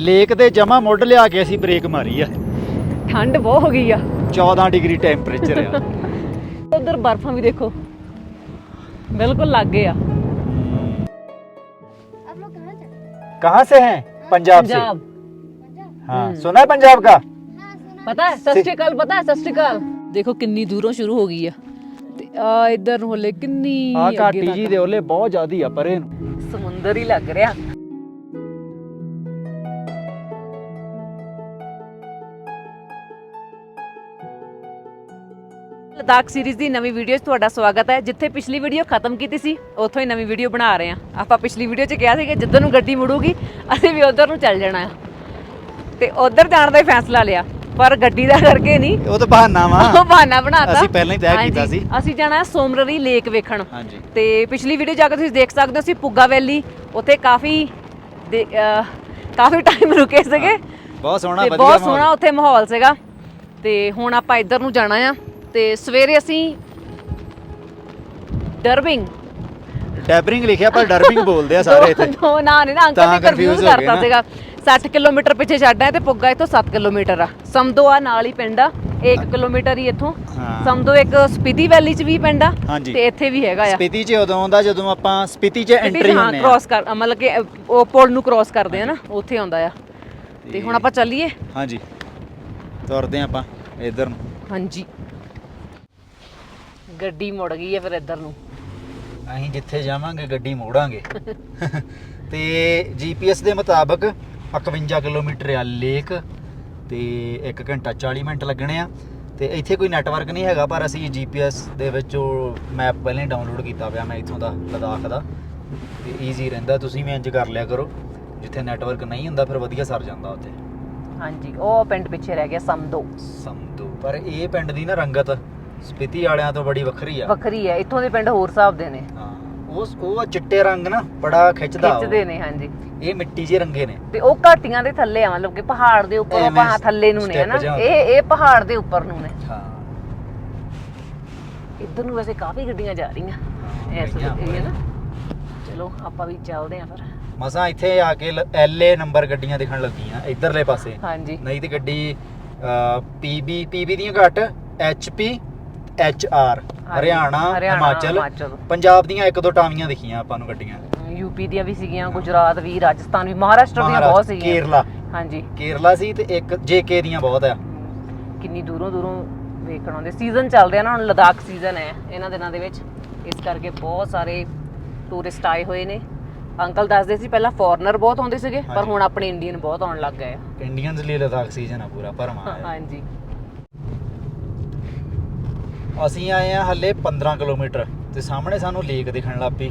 Lake ਦੇ ਜਮਾ ਮੁੱਢ ਲਿਆ ਕੇ ਅਸੀਂ ਬ੍ਰੇਕ ਮਾਰੀ ਆ ਠੰਡ ਬਹੁਤ ਹੋ ਗਈ ਆ 14 ਡਿਗਰੀ ਟੈਂਪਰੇਚਰ ਆ ਉਧਰ ਬਰਫਾਂ ਵੀ ਦੇਖੋ ਬਿਲਕੁਲ ਲੱਗੇ ਆ आप लोग कहाँ से कहाँ से हैं पंजाब से ਪੰਜਾਬ हाँ सुना है पंजाब का हाँ सुना ਪਤਾ ਹੈ ਸਤਿ ਸ਼੍ਰੀ ਅਕਾਲ ਪਤਾ ਹੈ ਸਤਿ ਸ਼੍ਰੀ ਅਕਾਲ ਦੇਖੋ ਕਿੰਨੀ ਦੂਰੋਂ ਸ਼ੁਰੂ ਹੋ ਗਈ ਆ ਤੇ ਆ ਇਧਰ ਨੂੰ ਹਲੇ ਕਿੰਨੀ ਆ ਅੱਗੇ ਘਾਟੀ ਤੱਕ। ਜੀ ਦੇ ਉਹਲੇ ਬਹੁਤ ਜ਼ਿਆਦੀ ਆ ਪਰੇ ਨੂੰ ਸਮੁੰਦਰ ਹੀ ਲੱਗ ਰਿਹਾ ਲਦਾਖ ਸੀਰੀਜ਼ ਦੀ ਨਵੀਂ ਵੀਡੀਓ 'ਚ ਤੁਹਾਡਾ ਸਵਾਗਤ ਹੈ। ਜਿੱਥੇ ਪਿਛਲੀ ਵੀਡੀਓ ਖਤਮ ਕੀਤੀ ਸੀ ਉੱਥੋਂ ਹੀ ਨਵੀਂ ਵੀਡੀਓ ਬਣਾ ਰਹੇ ਹਾਂ। ਆਪਾਂ ਪਿਛਲੀ ਵੀਡੀਓ 'ਚ ਕਿਹਾ ਸੀ ਕਿ ਜਿੱਧਰ ਨੂੰ ਗੱਡੀ ਮੁੜੂਗੀ ਅਸੀਂ ਵੀ ਉਧਰ ਨੂੰ ਚੱਲ ਜਾਣਾ ਆ ਤੇ ਉਧਰ ਜਾਣ ਦਾ ਹੀ ਫੈਸਲਾ ਲਿਆ ਪਰ ਗੱਡੀ ਦਾ ਕਰਕੇ ਨਹੀਂ। ਉਹ ਤਾਂ ਬਹਾਨਾ ਵਾ। ਉਹ ਬਹਾਨਾ ਬਣਾਤਾ। ਅਸੀਂ ਪਹਿਲਾਂ ਹੀ ਤੈਅ ਕੀਤਾ ਸੀ। ਅਸੀਂ ਜਾਣਾ ਹੈ ਸੋਮਰਰੀ ਲੇਕ ਵੇਖਣ। ਹਾਂਜੀ। ਤੇ ਪਿਛਲੀ ਵੀਡੀਓ ਜਾ ਕੇ ਤੁਸੀਂ ਦੇਖ ਸਕਦੇ ਹੋ ਅਸੀਂ ਪੁੱਗਾ ਵੈਲੀ ਉੱਥੇ ਕਾਫੀ ਕਾਫੀ ਟਾਈਮ ਰੁਕੇ ਸੀਗੇ। ਬਹੁਤ ਸੋਹਣਾ ਵਧੀਆ ਬਹੁਤ। ਸੋਹਣਾ ਉੱਥੇ ਮਾਹੌਲ ਸੀਗਾ। ਤੇ ਹੁਣ ਆਪਾਂ ਇੱਧਰ ਨੂੰ ਜਾਣਾ ਆ। ਤੇ ਸਵੇਰੇ ਅਸੀਂ ਡਰਬਿੰਗ। ਡੈਬਰਿੰਗ ਲਿਖਿਆ ਪਰ ਡਰਬਿੰਗ ਬੋਲਦੇ ਆ ਸਾਰੇ ਇੱਥੇ। ਦੋ ਨਾਂ ਨੇ ਨਾ ਅੰਕਲ ਤਾਂ ਨੇ ਕਨਫਿਊਜ਼ confuse ਹੋ ਗਏ ਕਰਤਾ ਨਾ। ਸੀਗਾ। 60 ਕਿਲੋਮੀਟਰ ਪਿੱਛੇ ਛੱਡਣਾ ਹੈ ਤੇ ਪੁੱਗਾ ਇੱਥੋਂ 7 ਕਿਲੋਮੀਟਰ ਆ। ਸਮਦੋ ਆ ਨਾਲ ਹੀ ਪਿੰਡ ਆ। 1 ਕਿਲੋਮੀਟਰ ਹੀ ਇੱਥੋਂ। ਹਾਂ। ਸਮਦੋ ਇੱਕ ਸਪੀਤੀ ਵੈਲੀ ਚ ਵੀ ਪਿੰਡ ਆ ਹਾਂਜੀ। ਤੇ ਇੱਥੇ ਵੀ ਹੈਗਾ ਆ। ਸਪੀਤੀ ਚ ਉਦੋਂ ਆਉਂਦਾ ਜਦੋਂ ਆਪਾਂ ਸਪੀਤੀ ਚ ਐਂਟਰੀ ਹਾਂ ਹੁੰਨੇ ਆ। ਕ੍ਰਾਸ ਕਰ ਮਤਲਬ ਕਿ ਉਹ ਪੁਲ ਨੂੰ ਕ੍ਰਾਸ ਕਰਦੇ ਆ ਨਾ ਉੱਥੇ ਆਉਂਦਾ ਆ। ਤੇ ਹੁਣ ਆਪਾਂ ਚੱਲੀਏ। ਹਾਂਜੀ। ਤੁਰਦੇ ਆਪਾਂ ਇੱਧਰ ਨੂੰ। ਹਾਂਜੀ। ਗੱਡੀ ਮੁੜ ਗਈ ਹੈ ਫਿਰ ਇੱਧਰ ਨੂੰ। ਅਸੀਂ ਜਿੱਥੇ ਜਾਵਾਂਗੇ ਗੱਡੀ ਮੋੜਾਂਗੇ। ਤੇ ਜੀਪੀਐਸ ਦੇ ਮੁਤਾਬਕ 51 ਕਿਲੋਮੀਟਰ ਆ ਲੇਕ ਤੇ 1 ਘੰਟਾ 40 ਮਿੰਟ ਲੱਗਣੇ ਆ। ਤੇ ਇੱਥੇ ਕੋਈ ਨੈਟਵਰਕ ਨਹੀਂ ਹੈਗਾ ਪਰ ਅਸੀਂ ਜੀਪੀਐਸ ਦੇ ਵਿੱਚ ਉਹ ਮੈਪ ਪਹਿਲਾਂ ਹੀ ਡਾਊਨਲੋਡ ਕੀਤਾ ਪਿਆ ਮੈਂ ਇੱਥੋਂ ਦਾ ਲਦਾਖ ਦਾ। ਤੇ ਈਜ਼ੀ ਰਹਿੰਦਾ ਤੁਸੀਂ ਵੀ ਇੰਜ ਕਰ ਲਿਆ ਕਰੋ। ਜਿੱਥੇ ਨੈਟਵਰਕ ਨਹੀਂ ਹੁੰਦਾ ਫਿਰ ਵਧੀਆ ਸਰ ਜਾਂਦਾ ਉੱਥੇ। ਹਾਂਜੀ ਉਹ ਪਿੰਡ ਪਿੱਛੇ ਰਹਿ ਗਿਆ ਸਮਦੋ ਸਮਝੋ ਪਰ ਇਹ ਪਿੰਡ ਦੀ ਨਾ ਰੰਗਤ ਸਪੀਤੀ ਵਾਲਿਆਂ ਤੋਂ ਬੜੀ ਵੱਖਰੀ ਆ। ਵੱਖਰੀ ਹੈ ਇੱਥੋਂ ਦੇ ਪਿੰਡ ਹੋਰ ਹਿਸਾਬ ਦੇ ਨੇ। ਹਾਂ ਉਹ ਉਹ ਚਿੱਟੇ ਰੰਗ ਨਾ ਬੜਾ ਖਿੱਚਦਾ ਉਹ। ਖਿੱਚਦੇ ਨੇ ਹਾਂਜੀ। ਇਹ ਮਿੱਟੀ ਜਿਹੇ ਰੰਗੇ ਨੇ। ਤੇ ਉਹ ਘਾਟੀਆਂ ਦੇ ਥੱਲੇ ਆ ਮਤਲਬ ਕਿ ਪਹਾੜ ਦੇ ਉੱਪਰ ਐਵੇਂ ਆਪਾਂ ਥੱਲੇ ਨੂੰ ਨੇ step ਹਨਾ? ਜਿਹਾ। ਇਹ ਇਹ ਪਹਾੜ ਦੇ ਉੱਪਰ ਨੂੰ ਨੇ। ਹਾਂ। ਇੱਧਰ ਨੂੰ ਵੈਸੇ ਕਾਫੀ ਗੱਡੀਆਂ ਜਾ ਰਹੀਆਂ ਇਸ ਗਈਆਂ ਏਰੀਆ ਨਾ। ਚਲੋ ਆਪਾਂ ਵੀ ਚੱਲਦੇ ਆਂ ਫਿਰ। ਮਸਾਂ ਇੱਥੇ ਆ ਕੇ ਐਲਏ ਨੰਬਰ ਗੱਡੀਆਂ ਦਿਖਣ ਲੱਗੀਆਂ ਇਧਰਲੇ ਪਾਸੇ। ਹਾਂਜੀ। ਨਹੀਂ ਤੇ ਗੱਡੀ ਪੀਬੀ ਪੀਬੀ ਦੀਆਂ ਘੱਟ ਐਚਪੀ ਐਚਆਰ ਹਰਿਆਣਾ ਹਰਿਆਣਾ, ਹਿਮਾਚਲ ਹਿਮਾਚਲ। ਪੰਜਾਬ ਦੀਆਂ ਇੱਕ ਦੋ ਟਾਵੀਆਂ ਦਿਖੀਆਂ ਆਪਾਂ ਨੂੰ ਗੱਡੀਆਂ। ਯੂਪੀ ਦੀਆਂ ਵੀ ਸੀਗੀਆਂ ਗੁਜਰਾਤ ਵੀ ਰਾਜਸਥਾਨ ਵੀ ਮਹਾਰਾਸ਼ਟਰ ਦੀਆਂ ਬਹੁਤ ਮਹਾਰਾਸ਼ਟਰ, ਸੀਗੀਆਂ। ਕੇਰਲਾ। ਹਾਂਜੀ। ਕੇਰਲਾ ਸੀ ਤੇ ਇੱਕ ਜੇਕੇ ਦੀਆਂ ਬਹੁਤ ਆ। ਕਿੰਨੀ ਦੂਰੋਂ ਦੂਰੋਂ ਵੇਖਣ ਆਉਂਦੇ। ਸੀਜ਼ਨ ਚੱਲ ਰਿਹਾ ਨਾ ਹੁਣ ਲਦਾਖ ਸੀਜ਼ਨ ਹੈ ਇਹਨਾਂ ਦਿਨਾਂ ਦੇ ਵਿੱਚ। ਇਸ ਕਰਕੇ ਬਹੁਤ ਸਾਰੇ ਟੂਰਿਸਟ ਆਏ ਹੋਏ ਨੇ। ਅੰਕਲ ਦੱਸਦੇ ਸੀ ਪਹਿਲਾਂ ਫੋਰਨਰ ਬਹੁਤ ਆਉਂਦੇ ਸੀਗੇ ਪਰ ਹਾਂਜੀ। ਹੁਣ ਆਪਣੇ ਇੰਡੀਅਨ ਬਹੁਤ ਆਉਣ ਲੱਗ ਗਏ ਆ। ਇੰਡੀਅਨਸ ਲਈ ਲਦਾਖ ਸੀਜ਼ਨ ਆ ਪੂਰਾ ਭਰਮਾ ਹੈ ਹਾਂਜੀ। ਅਸੀਂ ਆਏ ਆ ਹੱਲੇ 15 ਕਿਲੋਮੀਟਰ ਤੇ ਸਾਹਮਣੇ ਸਾਨੂੰ ਲੇਕ ਦਿਖਣ ਲੱਗ ਪਈ।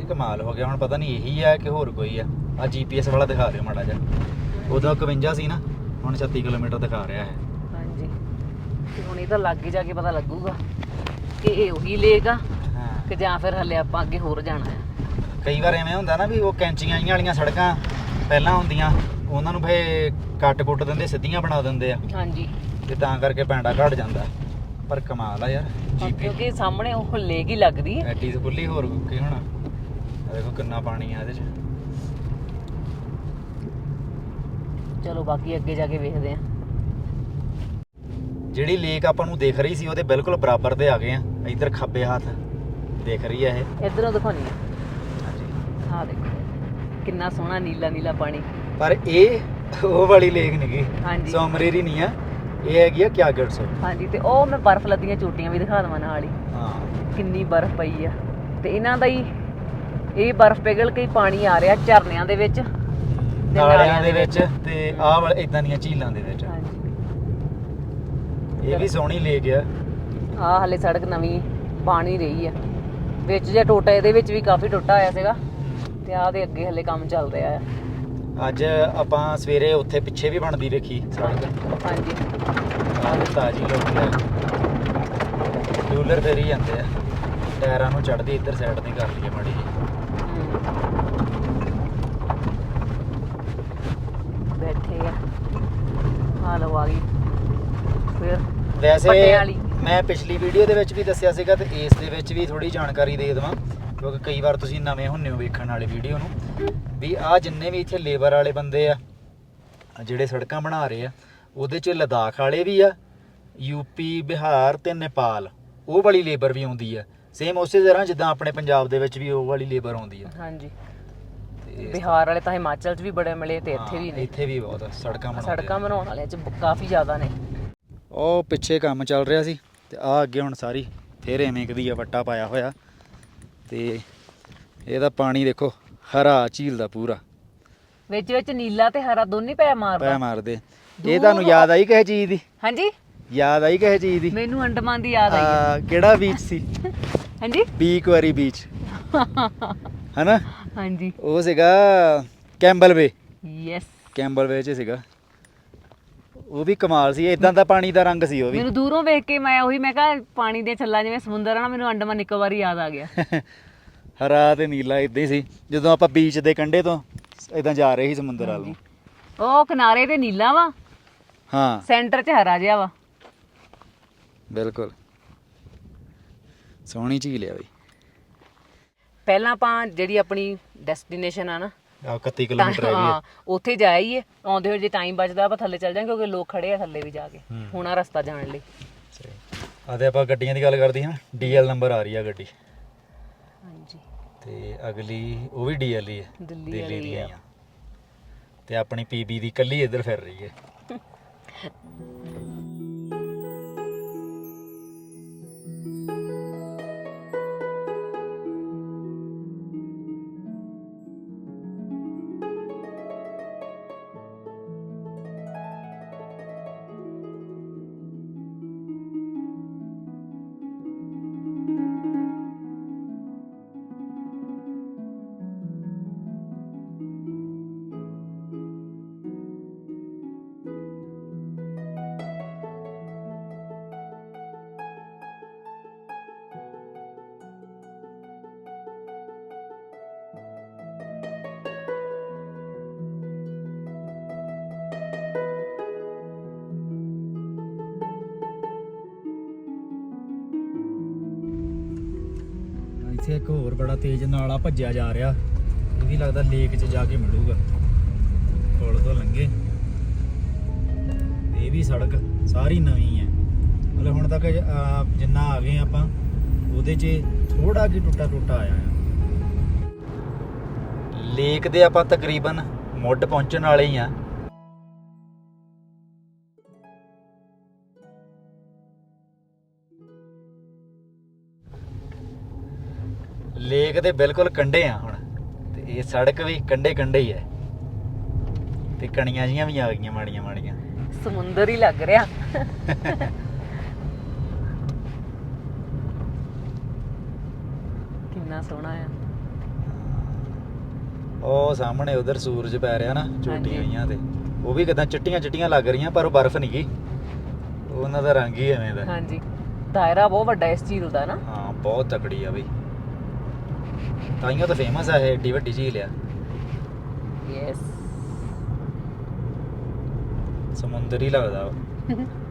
ਇਹ ਕਮਾਲ ਹੋ ਗਿਆ ਹੁਣ ਪਤਾ ਨਹੀਂ ਇਹੀ ਆ ਕਿ ਹੋਰ ਕੋਈ ਆ। ਆ ਜੀਪੀਐਸ ਵਾਲਾ ਦਿਖਾ ਰਿਹਾ ਮਾੜਾ ਜਿਹਾ। ਉਦੋਂ 51 ਸੀ ਨਾ ਹੁਣ 36 ਕਿਲੋਮੀਟਰ ਦਿਖਾ ਰਿਹਾ ਹੈ ਹਾਂਜੀ। ਤੇ ਹੁਣ ਇਹ ਤਾਂ ਲੱਗ ਜਾ ਕੇ ਪਤਾ ਲੱਗੂਗਾ ਕਿ ਇਹ ਉਹੀ ਲੇਕ ਆ ਕਿ ਜਾਂ ਫਿਰ ਹੱਲੇ ਆਪਾਂ ਅੱਗੇ ਹੋਰ ਜਾਣਾ ਹੈ ਕਈ ਵਾਰ ਐਵੇਂ ਹੁੰਦਾ ਨਾ ਵੀ ਉਹ ਕੈਂਚੀਆਂ ਜਿਹੀਆਂ ਵਾਲੀਆਂ ਸੜਕਾਂ ਪਹਿਲਾਂ ਹੁੰਦੀਆਂ ਉਹਨਾਂ ਨੂੰ ਫੇ ਕੱਟ ਕੁੱਟ ਦਿੰਦੇ ਸਿੱਧੀਆਂ ਬਣਾ ਦਿੰਦੇ ਆ। ਹਾਂਜੀ। ਤੇ ਤਾਂ ਕਰਕੇ ਪੈਂਡਾ ਘਟ ਜਾਂਦਾ। ਪਰ ਕਮਾਲ ਆ ਯਾਰ ਜੀਪੀ ਕਿਉਂਕਿ ਸਾਹਮਣੇ ਉਹ ਲੇਕ ਹੀ ਲੱਗਦੀ ਹੈ। ਐਡੀ ਖੁੱਲੀ ਹੋਰ ਕੀ ਹੋਣਾ? ਆਹ ਦੇਖੋ ਕਿੰਨਾ ਪਾਣੀ ਆ ਇਹਦੇ ਚ। ਚਲੋ ਬਾਕੀ ਅੱਗੇ ਜਾ ਕੇ ਵੇਖਦੇ ਆ ਜਿਹੜੀ ਲੇਕ ਆਪਾਂ ਨੂੰ ਦਿਖ ਰਹੀ ਸੀ ਉਹਦੇ ਬਿਲਕੁਲ ਬਰਾਬਰ ਤੇ ਆ ਗਏ ਆ। ਇੱਧਰ ਖੱਬੇ ਹੱਥ ਦਿਖ ਰਹੀ ਆ ਇਹ। ਇਧਰੋਂ ਦਿਖਾਉਣੀ ਆ। ਹਾਂਜੀ। ਆਹ ਦੇਖੋ ਕਿੰਨਾ ਸੋਹਣਾ ਨੀਲਾ ਨੀਲਾ ਪਾਣੀ। ਪਰ ਇਹ ਉਹ ਵਾਲੀ ਲੇਕ ਨਹੀਂ ਹਾਂਜੀ। ਗਈ ਸੋਮਰੇਰੀ ਨਹੀਂ ਆ। ਇਹ ਹੈਗੀ ਆ ਕਿਆਗੜ ਸੋ ਹਾਂਜੀ ਤੇ ਉਹ ਮੈਂ ਬਰਫ਼ ਲੱਦੀਆਂ ਚੋਟੀਆਂ ਵੀ ਦਿਖਾ ਦਵਾਂ ਨਾਲ ਹੀ। ਹਾਂ। ਕਿੰਨੀ ਬਰਫ਼ ਪਈ ਆ। ਤੇ ਇਹਨਾਂ ਦਾ ਹੀ ਇਹ ਬਰਫ਼ ਪਿਘਲ ਕੇ ਹੀ ਪਾਣੀ ਆ ਰਿਹਾ ਝਰਨਿਆਂ ਦੇ ਵਿੱਚ ਨਾਲਿਆਂ ਦੇ ਵਿੱਚ। ਤੇ ਆਹ ਵਾਲੇ ਇਦਾਂ ਦੀਆਂ ਝੀਲਾਂ ਦੇ ਵਿੱਚ। ਹਾਂਜੀ। ਇਹ ਵੀ ਸੋਹਣੀ ਲੇਕ ਆ। ਆਹ ਹਲੇ ਸੜਕ ਨਵੀਂ ਹੀ ਰਹੀ ਆ। ਵਿੱਚ ਜੇ ਟੋਟਾ ਇਹਦੇ ਵਿੱਚ ਵੀ ਕਾਫੀ ਟੁੱਟਾ ਹੋਇਆ ਸੀਗਾ। ਤੇ ਆਹ ਦੇ ਅੱਗੇ ਹਲੇ ਕੰਮ ਚੱਲ ਰਿਹਾ ਆ। ਅੱਜ ਆਪਾਂ ਸਵੇਰੇ ਉੱਥੇ ਪਿੱਛੇ ਵੀ ਬਣਦੀ ਵੇਖੀ ਸੜਕ। ਹਾਂਜੀ। ਆਹ ਤਾਜੀ ਲੋਕ ਆ। ਰੂਲਰ ਫੇਰੀ ਜਾਂਦੇ ਆ। ਟਾਇਰਾਂ ਨੂੰ ਚੜਦੀ ਇੱਧਰ ਸਾਈਡ ਤੇ ਕਰ ਲਈਏ ਮਾੜੀ ਜਿਹੀ। ਬੈਠੇ ਆ। ਲਓ ਆ ਗਈ। ਫਿਰ ਵੈਸੇ। ਮੈਂ ਪਿਛਲੀ ਵੀਡੀਓ ਦੇ ਵਿੱਚ ਵੀ ਦੱਸਿਆ ਸੀਗਾ ਤੇ ਇਸ ਦੇ ਵਿੱਚ ਵੀ ਥੋੜੀ ਜਾਣਕਾਰੀ ਦੇ ਦੇਵਾਂ। ਕਿਉਂਕਿ ਕਈ ਵਾਰ ਤੁਸੀਂ ਨਵੇਂ ਹੁੰਨੇ ਹੋ ਵੇਖਣ ਵਾਲੇ ਵੀਡੀਓ ਨੂੰ ਵੀ ਆ ਜਿੰਨੇ ਵੀ ਇੱਥੇ ਲੇਬਰ ਵਾਲੇ ਬੰਦੇ ਆ ਜਿਹੜੇ ਸੜਕਾਂ ਬਣਾ ਰਹੇ ਆ ਉਹਦੇ ਚ ਲਦਾਖ ਵਾਲੇ ਵੀ ਆ ਯੂਪੀ ਬਿਹਾਰ ਤੇ ਨੇਪਾਲ ਉਹ ਵਾਲੀ ਲੇਬਰ ਵੀ ਆਉਂਦੀ ਆ। ਸੇਮ ਉਸੇ ਤਰ੍ਹਾਂ ਜਿੱਦਾਂ ਆਪਣੇ ਪੰਜਾਬ ਦੇ ਵਿੱਚ ਵੀ ਉਹ ਵਾਲੀ ਲੇਬਰ ਆਉਂਦੀ ਆ। ਹਾਂਜੀ। ਬਿਹਾਰ ਵਾਲੇ ਤਾਂ ਹਿਮਾਚਲ 'ਚ ਵੀ ਬੜੇ ਮਿਲੇ ਤੇ ਇੱਥੇ ਵੀ ਨੇ। ਇੱਥੇ ਵੀ ਬਹੁਤ ਸੜਕਾਂ ਬਣਾਉਂਦੇ ਸੜਕਾਂ। ਬਣਾਉਣ ਵਾਲਿਆਂ 'ਚ ਕਾਫੀ ਜ਼ਿਆਦਾ ਨੇ। ਉਹ ਪਿੱਛੇ ਕੰਮ ਚੱਲ ਰਿਹਾ ਸੀ ਤੇ ਆ ਅੱਗੇ ਹੁਣ ਸਾਰੀ ਫੇਰ ਐਵੇਂ ਕਦੀ ਆ ਵੱਟਾ ਪਾਇਆ ਹੋਇਆ। ਤੇ ਇਹਦਾ ਪਾਣੀ ਦੇਖੋ ਹਰਾ ਝੀਲ ਦਾ ਪੂਰਾ। ਵਿੱਚ ਵਿੱਚ ਨੀਲਾ ਤੇ ਹਰਾ ਦੋਨੇ ਪੈ ਪੈ ਮਾਰਦਾ। ਮਾਰਦੇ ਇਹ ਤੁਹਾਨੂੰ ਯਾਦ ਆਈ ਕਿਸੇ ਚੀਜ਼ ਦੀ? ਹਾਂਜੀ। ਯਾਦ ਆਈ ਕਿਸੇ ਚੀਜ਼ ਦੀ? ਮੈਨੂੰ ਅੰਡਮਾਨ ਦੀ ਯਾਦ ਆਈ ਹੈ। ਆ, ਕਿਹੜਾ ਬੀਚ ਸੀ? ਹਾਂਜੀ। ਬੀਕ ਵਾਰੀ ਬੀਚ ਹਨਾ? ਹਾਂਜੀ। ਉਹ ਸੀਗਾ Campbell way. Yes Campbell way ਚ ਸੀਗਾ। ਉਹ ਵੀ ਕਮਾਲ ਸੀ ਇਦਾਂ ਦਾ ਪਾਣੀ ਦਾ ਰੰਗ ਸੀ ਉਹ ਵੀ। ਮੈਨੂੰ ਦੂਰੋਂ ਵੇਖ ਕੇ ਮੈਂ ਉਹੀ ਮੈਂ ਕਿਹਾ ਪਾਣੀ ਦੇ ਛੱਲਾ ਜਿਵੇਂ ਸਮੁੰਦਰ ਆ ਨਾ ਮੈਨੂੰ ਅੰਡਮਾਨ ਨਿਕੋਬਾਰ ਹੀ ਯਾਦ ਆ ਗਿਆ। ਹਰਾ ਤੇ ਨੀਲਾ ਇਦਾਂ ਹੀ ਸੀ ਜਦੋਂ ਆਪਾਂ ਬੀਚ ਦੇ ਕੰਢੇ ਤੋਂ ਇਦਾਂ ਜਾ ਰਹੇ ਸੀ ਸਮੁੰਦਰ ਵੱਲ ਨੂੰ। ਉਹ ਕਿਨਾਰੇ ਤੇ ਨੀਲਾ ਵਾ ਹਾਂ। ਸੈਂਟਰ 'ਚ ਹਰਾ ਜਿਹਾ ਵਾ। ਬਿਲਕੁਲ। ਸੋਹਣੀ ਝੀਲ ਆ ਬਈ। ਪਹਿਲਾਂ ਆਪਾਂ ਜਿਹੜੀ ਆਪਣੀ ਡੈਸਟੀਨੇਸ਼ਨ ਆ ਨਾ ਆ 31 ਕਿਲੋਮੀਟਰ ਹੈਗੀ ਹਾਂ ਆ ਉੱਥੇ ਜਾਈਏ ਆਉਂਦੇ ਹੋਏ ਜੇ ਟਾਈਮ ਬਚਦਾ ਆਪਾਂ ਥੱਲੇ ਚੱਲ ਜਾਾਂਗੇ ਕਿਉਂਕਿ ਲੋਕ ਖੜੇ ਆ ਥੱਲੇ ਵੀ ਜਾ ਕੇ ਹੂੰ। ਹੁਣ ਆ ਰਸਤਾ ਜਾਣ ਲਈ। ਆ ਤੇ ਆਪਾਂ ਗੱਡੀਆਂ ਦੀ ਗੱਲ ਕਰਦੇ ਹਾਂ ਡੀਐਲ ਨੰਬਰ ਆ ਰਹੀ ਆ ਗੱਡੀ। ਹਾਂਜੀ। ਤੇ ਅਗਲੀ ਉਹ ਵੀ ਡੀਐਲ ਹੀ ਹੈ ਦਿੱਲੀ। ਹੀ ਆ। ਤੇ ਆਪਣੀ ਪੀਬੀ ਦੀ ਕੱਲੀ ਇੱਧਰ ਫਿਰ ਰਹੀ ਹੈ ਤੇਜ਼ ਨਾਲਾ ਭੱਜਿਆ ਜਾ ਰਿਹਾ। ਇਹ ਵੀ ਲੱਗਦਾ ਲੇਕ 'ਚ ਜਾ ਕੇ ਮਿਲੂਗਾ। ਪੁਲ ਤੋਂ ਲੰਘੇ। ਇਹ ਵੀ ਸੜਕ ਸਾਰੀ ਨਵੀਂ ਹੈ। ਮਤਲਬ ਹੁਣ ਤੱਕ ਜਿੰਨਾ ਆ ਗਏ ਆਪਾਂ, ਉਹਦੇ 'ਚ ਥੋੜਾ ਕਿ ਟੁੱਟਾ ਟੁੱਟਾ ਆਇਆ ਆ। ਲੇਕ ਦੇ ਆਪਾਂ ਤਕਰੀਬਨ ਮੁੱਢ ਪਹੁੰਚਣ ਵਾਲੇ ਹੀ ਆ। ਲੇਕ ਦੇ ਬਿਲਕੁਲ ਕੰਢੇ ਆ ਹੁਣ। ਤੇ ਇਹ ਸੜਕ ਵੀ ਕੰਢੇ ਕੰਢੇ ਹੀ ਹੈ। ਤੇ ਕਣੀਆਂ ਜੀਆਂ ਵੀ ਆ ਗਈਆਂ ਮਾੜੀਆਂ ਮਾੜੀਆਂ। ਸਮੁੰਦਰ ਹੀ ਲੱਗ ਰਿਹਾ। ਕਿੰਨਾ ਸੋਹਣਾ ਆ। ਉਹ ਸਾਹਮਣੇ ਉਧਰ ਸੂਰਜ ਪੈ ਰਿਹਾ ਨਾ ਹਾਂਜੀ। ਚੋਟੀਆਂ ਹੋਈਆਂ ਤੇ। ਉਹ ਵੀ ਕਿਦਾਂ ਚਿੱਟੀਆਂ ਚਿੱਟੀਆਂ ਲੱਗ ਰਹੀਆਂ ਪਰ ਉਹ ਬਰਫ਼ ਨਹੀਂ ਗਈ। ਉਹਨਾਂ ਦਾ ਰੰਗ ਹੀ ਐਵੇਂ ਦਾ। ਹਾਂਜੀ। ਦਾਇਰਾ ਬਹੁਤ ਵੱਡਾ ਇਸ ਝੀਲ ਦਾ ਨਾ। ਹਾਂ ਬਹੁਤ ਤਕੜੀ ਆ ਬਈ। ਤਾਈਓ ਤਾਂ ਫੇਮਸ ਆ ਇਹ ਏਡੀ ਵੱਡੀ ਝੀਲ ਆ। ਯੈਸ ਸਮੁੰਦਰ ਹੀ ਲੱਗਦਾ ਵਾ।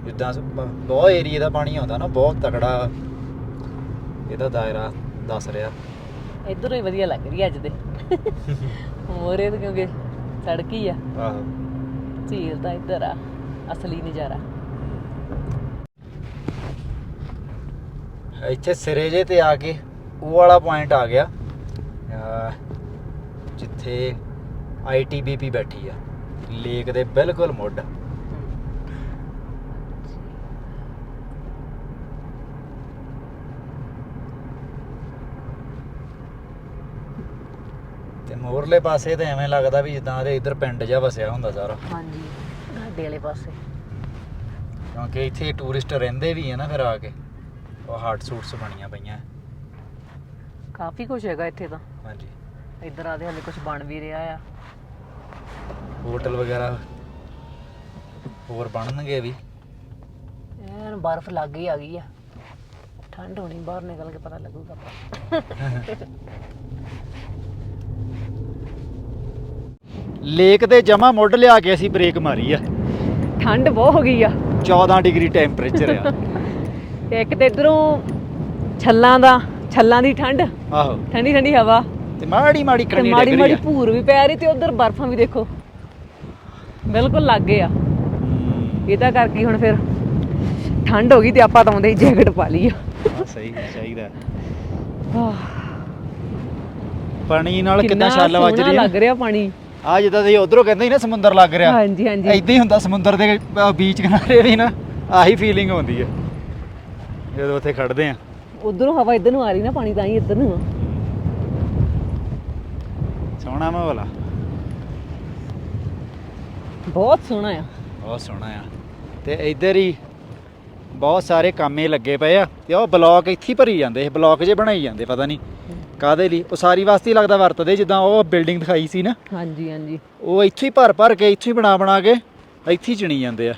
ਜਿੱਦਾਂ ਸ- ਬ- ਬਹੁਤ ਏਰੀਆ ਦਾ ਪਾਣੀ ਆਉਂਦਾ ਨਾ ਬਹੁਤ ਤਕੜਾ। ਇਹਦਾ ਦਾਇਰਾ ਦੱਸ ਰਿਹਾ। ਇਧਰੋਂ ਹੀ ਵਧੀਆ ਲੱਗ ਰਹੀ ਹੈ ਅੱਜ ਦੇ ਮੋਰੇ ਤੇ ਕਿਉਂਕਿ ਸੜਕ ਹੀ ਆ। ਆਹੋ। ਝੀਲ ਦਾ ਇੱਧਰ ਆ ਅਸਲੀ ਨਜ਼ਾਰਾ। ਇੱਥੇ ਸਿਰੇ ਜੇ ਤੇ ਆ ਕੇ ਉਹ ਵਾਲਾ ਪੁਆਇੰਟ ਆ ਗਿਆ। ਜਿੱਥੇ ਆਈਟੀਬੀਪੀ ਬੈਠੀ ਆ। ਲੇਕ ਦੇ ਬਿਲਕੁਲ ਮੁੱਢ। ਤੇ ਮੋਰਲੇ ਪਾਸੇ ਤਾਂ ਐਵੇਂ ਲੱਗਦਾ ਵੀ ਜਿੱਦਾਂ ਦੇ ਇੱਧਰ ਪਿੰਡ ਜਿਹਾ ਵਸਿਆ ਹੁੰਦਾ ਸਾਰਾ। ਹਾਂਜੀ ਸਾਡੇ ਵਾਲੇ ਪਾਸੇ। ਕਿਉਂਕਿ ਇੱਥੇ ਟੂਰਿਸਟ ਰਹਿੰਦੇ ਵੀ ਆ ਨਾ ਫਿਰ ਆ ਕੇ। ਉਹ ਹਾਟ ਸੂਟਸ ਬਣੀਆਂ ਪਈਆਂ। ਕਾਫੀ ਕੁਝ ਹੈਗਾ ਇੱਥੇ ਤਾਂ। ਹਾਂਜੀ। ਇੱਧਰ ਆਦੇ ਹਲੇ ਕੁਝ ਬਣ ਵੀ ਰਿਹਾ ਆ। ਹੋਟਲ ਵਗੈਰਾ ਹੋਰ ਬਣਨਗੇ ਵੀ? ਐਨ ਬਰਫ਼ ਲੱਗ ਹੀ ਆ ਗਈ ਆ। ਠੰਡ ਹੋਣੀ ਬਾਹਰ ਨਿਕਲ ਕੇ ਪਤਾ ਲੱਗੂਗਾ ਆਪਾਂ। ਲੇਕ ਦੇ ਜਮਾ ਮੁੱਢ ਲਿਆ ਕੇ ਅਸੀਂ ਬ੍ਰੇਕ ਮਾਰੀ ਆ। ਠੰਡ ਬਹੁਤ ਹੋ ਗਈ ਆ। 14 ਡਿਗਰੀ ਟੈਂਪਰੇਚਰ ਆ। ਤੇ ਇੱਕ ਤੇ ਇਧਰੋਂ ਛੱਲਾਂ ਦਾ ਛੱਲਾਂ ਦੀ ਠੰਡ। ਆਹੋ। ਠੰਡੀ ਠੰਡੀ ਹਵਾ। ਤੇ ਮਾੜੀ ਮਾੜੀ ਤੇ ਕਣੀ ਮਾੜੀ ਮਾੜੀ ਆ। ਭੂਰ ਵੀ ਪੈ ਰਹੀ ਤੇ ਉਧਰ ਬਰਫਾਂ ਵੀ ਦੇਖੋ। ਬਿਲਕੁਲ ਲੱਗੇ ਆ। ਹੂੰ, ਇਹਦਾ ਕਰਕੇ ਹੁਣ ਫਿਰ ਠੰਡ ਹੋ ਗਈ ਤੇ ਆਪਾਂ ਤਾਂ ਆਉਂਦੇ ਹੀ ਜੈਕਟ ਪਾ ਲਈ ਆ। ਹਾਂ, ਸਹੀ ਹੈ, ਚਾਹੀਦਾ ਆਹ, ਪਾਣੀ ਨਾਲ ਕਿੰਨਾ ਕਿੰਨਾ ਛਾਲਾ ਵੱਜ ਸੋਹਣਾ ਰਹੀ ਲੱਗ ਰਿਹਾ ਪਾਣੀ। ਆ ਜਿੱਦਾਂ ਤੁਸੀਂ ਉਧਰੋਂ ਕਹਿੰਦੇ ਸੀ ਨਾ ਸਮੁੰਦਰ ਲੱਗ ਰਿਹਾ। ਹਾਂਜੀ ਹਾਂਜੀ। ਐਦਾਂ ਹੀ ਹੁੰਦਾ ਸਮੁੰਦਰ ਦੇ ਬੀਚ ਕਿਨਾਰੇ ਵੀ ਨਾ ਆਹੀ ਫੀਲਿੰਗ ਹੁੰਦੀ ਹੈ ਜਦੋਂ ਉੱਥੇ ਖੜਦੇ ਆ। ਉਧਰੋਂ ਹਵਾ ਇੱਧਰ ਨੂੰ ਆ ਰਹੀ ਨਾ ਪਾਣੀ ਤਾਂ ਹੀ ਇੱਧਰ ਨੂੰ ਆ। ਸੋਹਣਾ ਮਾ ਵਾਲਾ ਬਹੁਤ ਸੋਹਣਾ ਆ। ਬਹੁਤ ਸੋਹਣਾ ਆ। ਤੇ ਇੱਧਰ ਹੀ ਬਹੁਤ ਸਾਰੇ ਕੰਮੇ ਲੱਗੇ ਪਏ ਆ ਤੇ ਉਹ ਬਲੌਕ ਇੱਥੇ ਹੀ ਭਰੀ ਜਾਂਦੇ ਇਹ ਬਲੌਕ ਜੇ ਬਣਾਈ ਜਾਂਦੇ ਪਤਾ ਨਹੀਂ ਕਾਦੇ ਲਈ। ਉਸਾਰੀ ਵਾਸਤੇ ਹੀ ਲੱਗਦਾ ਵਰਤਦੇ ਜਿੱਦਾਂ ਉਹ ਬਿਲਡਿੰਗ ਦਿਖਾਈ ਸੀ ਨਾ। ਹਾਂਜੀ ਹਾਂਜੀ। ਉਹ ਇੱਥੇ ਹੀ ਭਰ ਭਰ ਕੇ ਇੱਥੇ ਹੀ ਬਣਾ ਬਣਾ ਕੇ ਇੱਥੇ ਹੀ ਚਣੀ ਜਾਂਦੇ ਆ।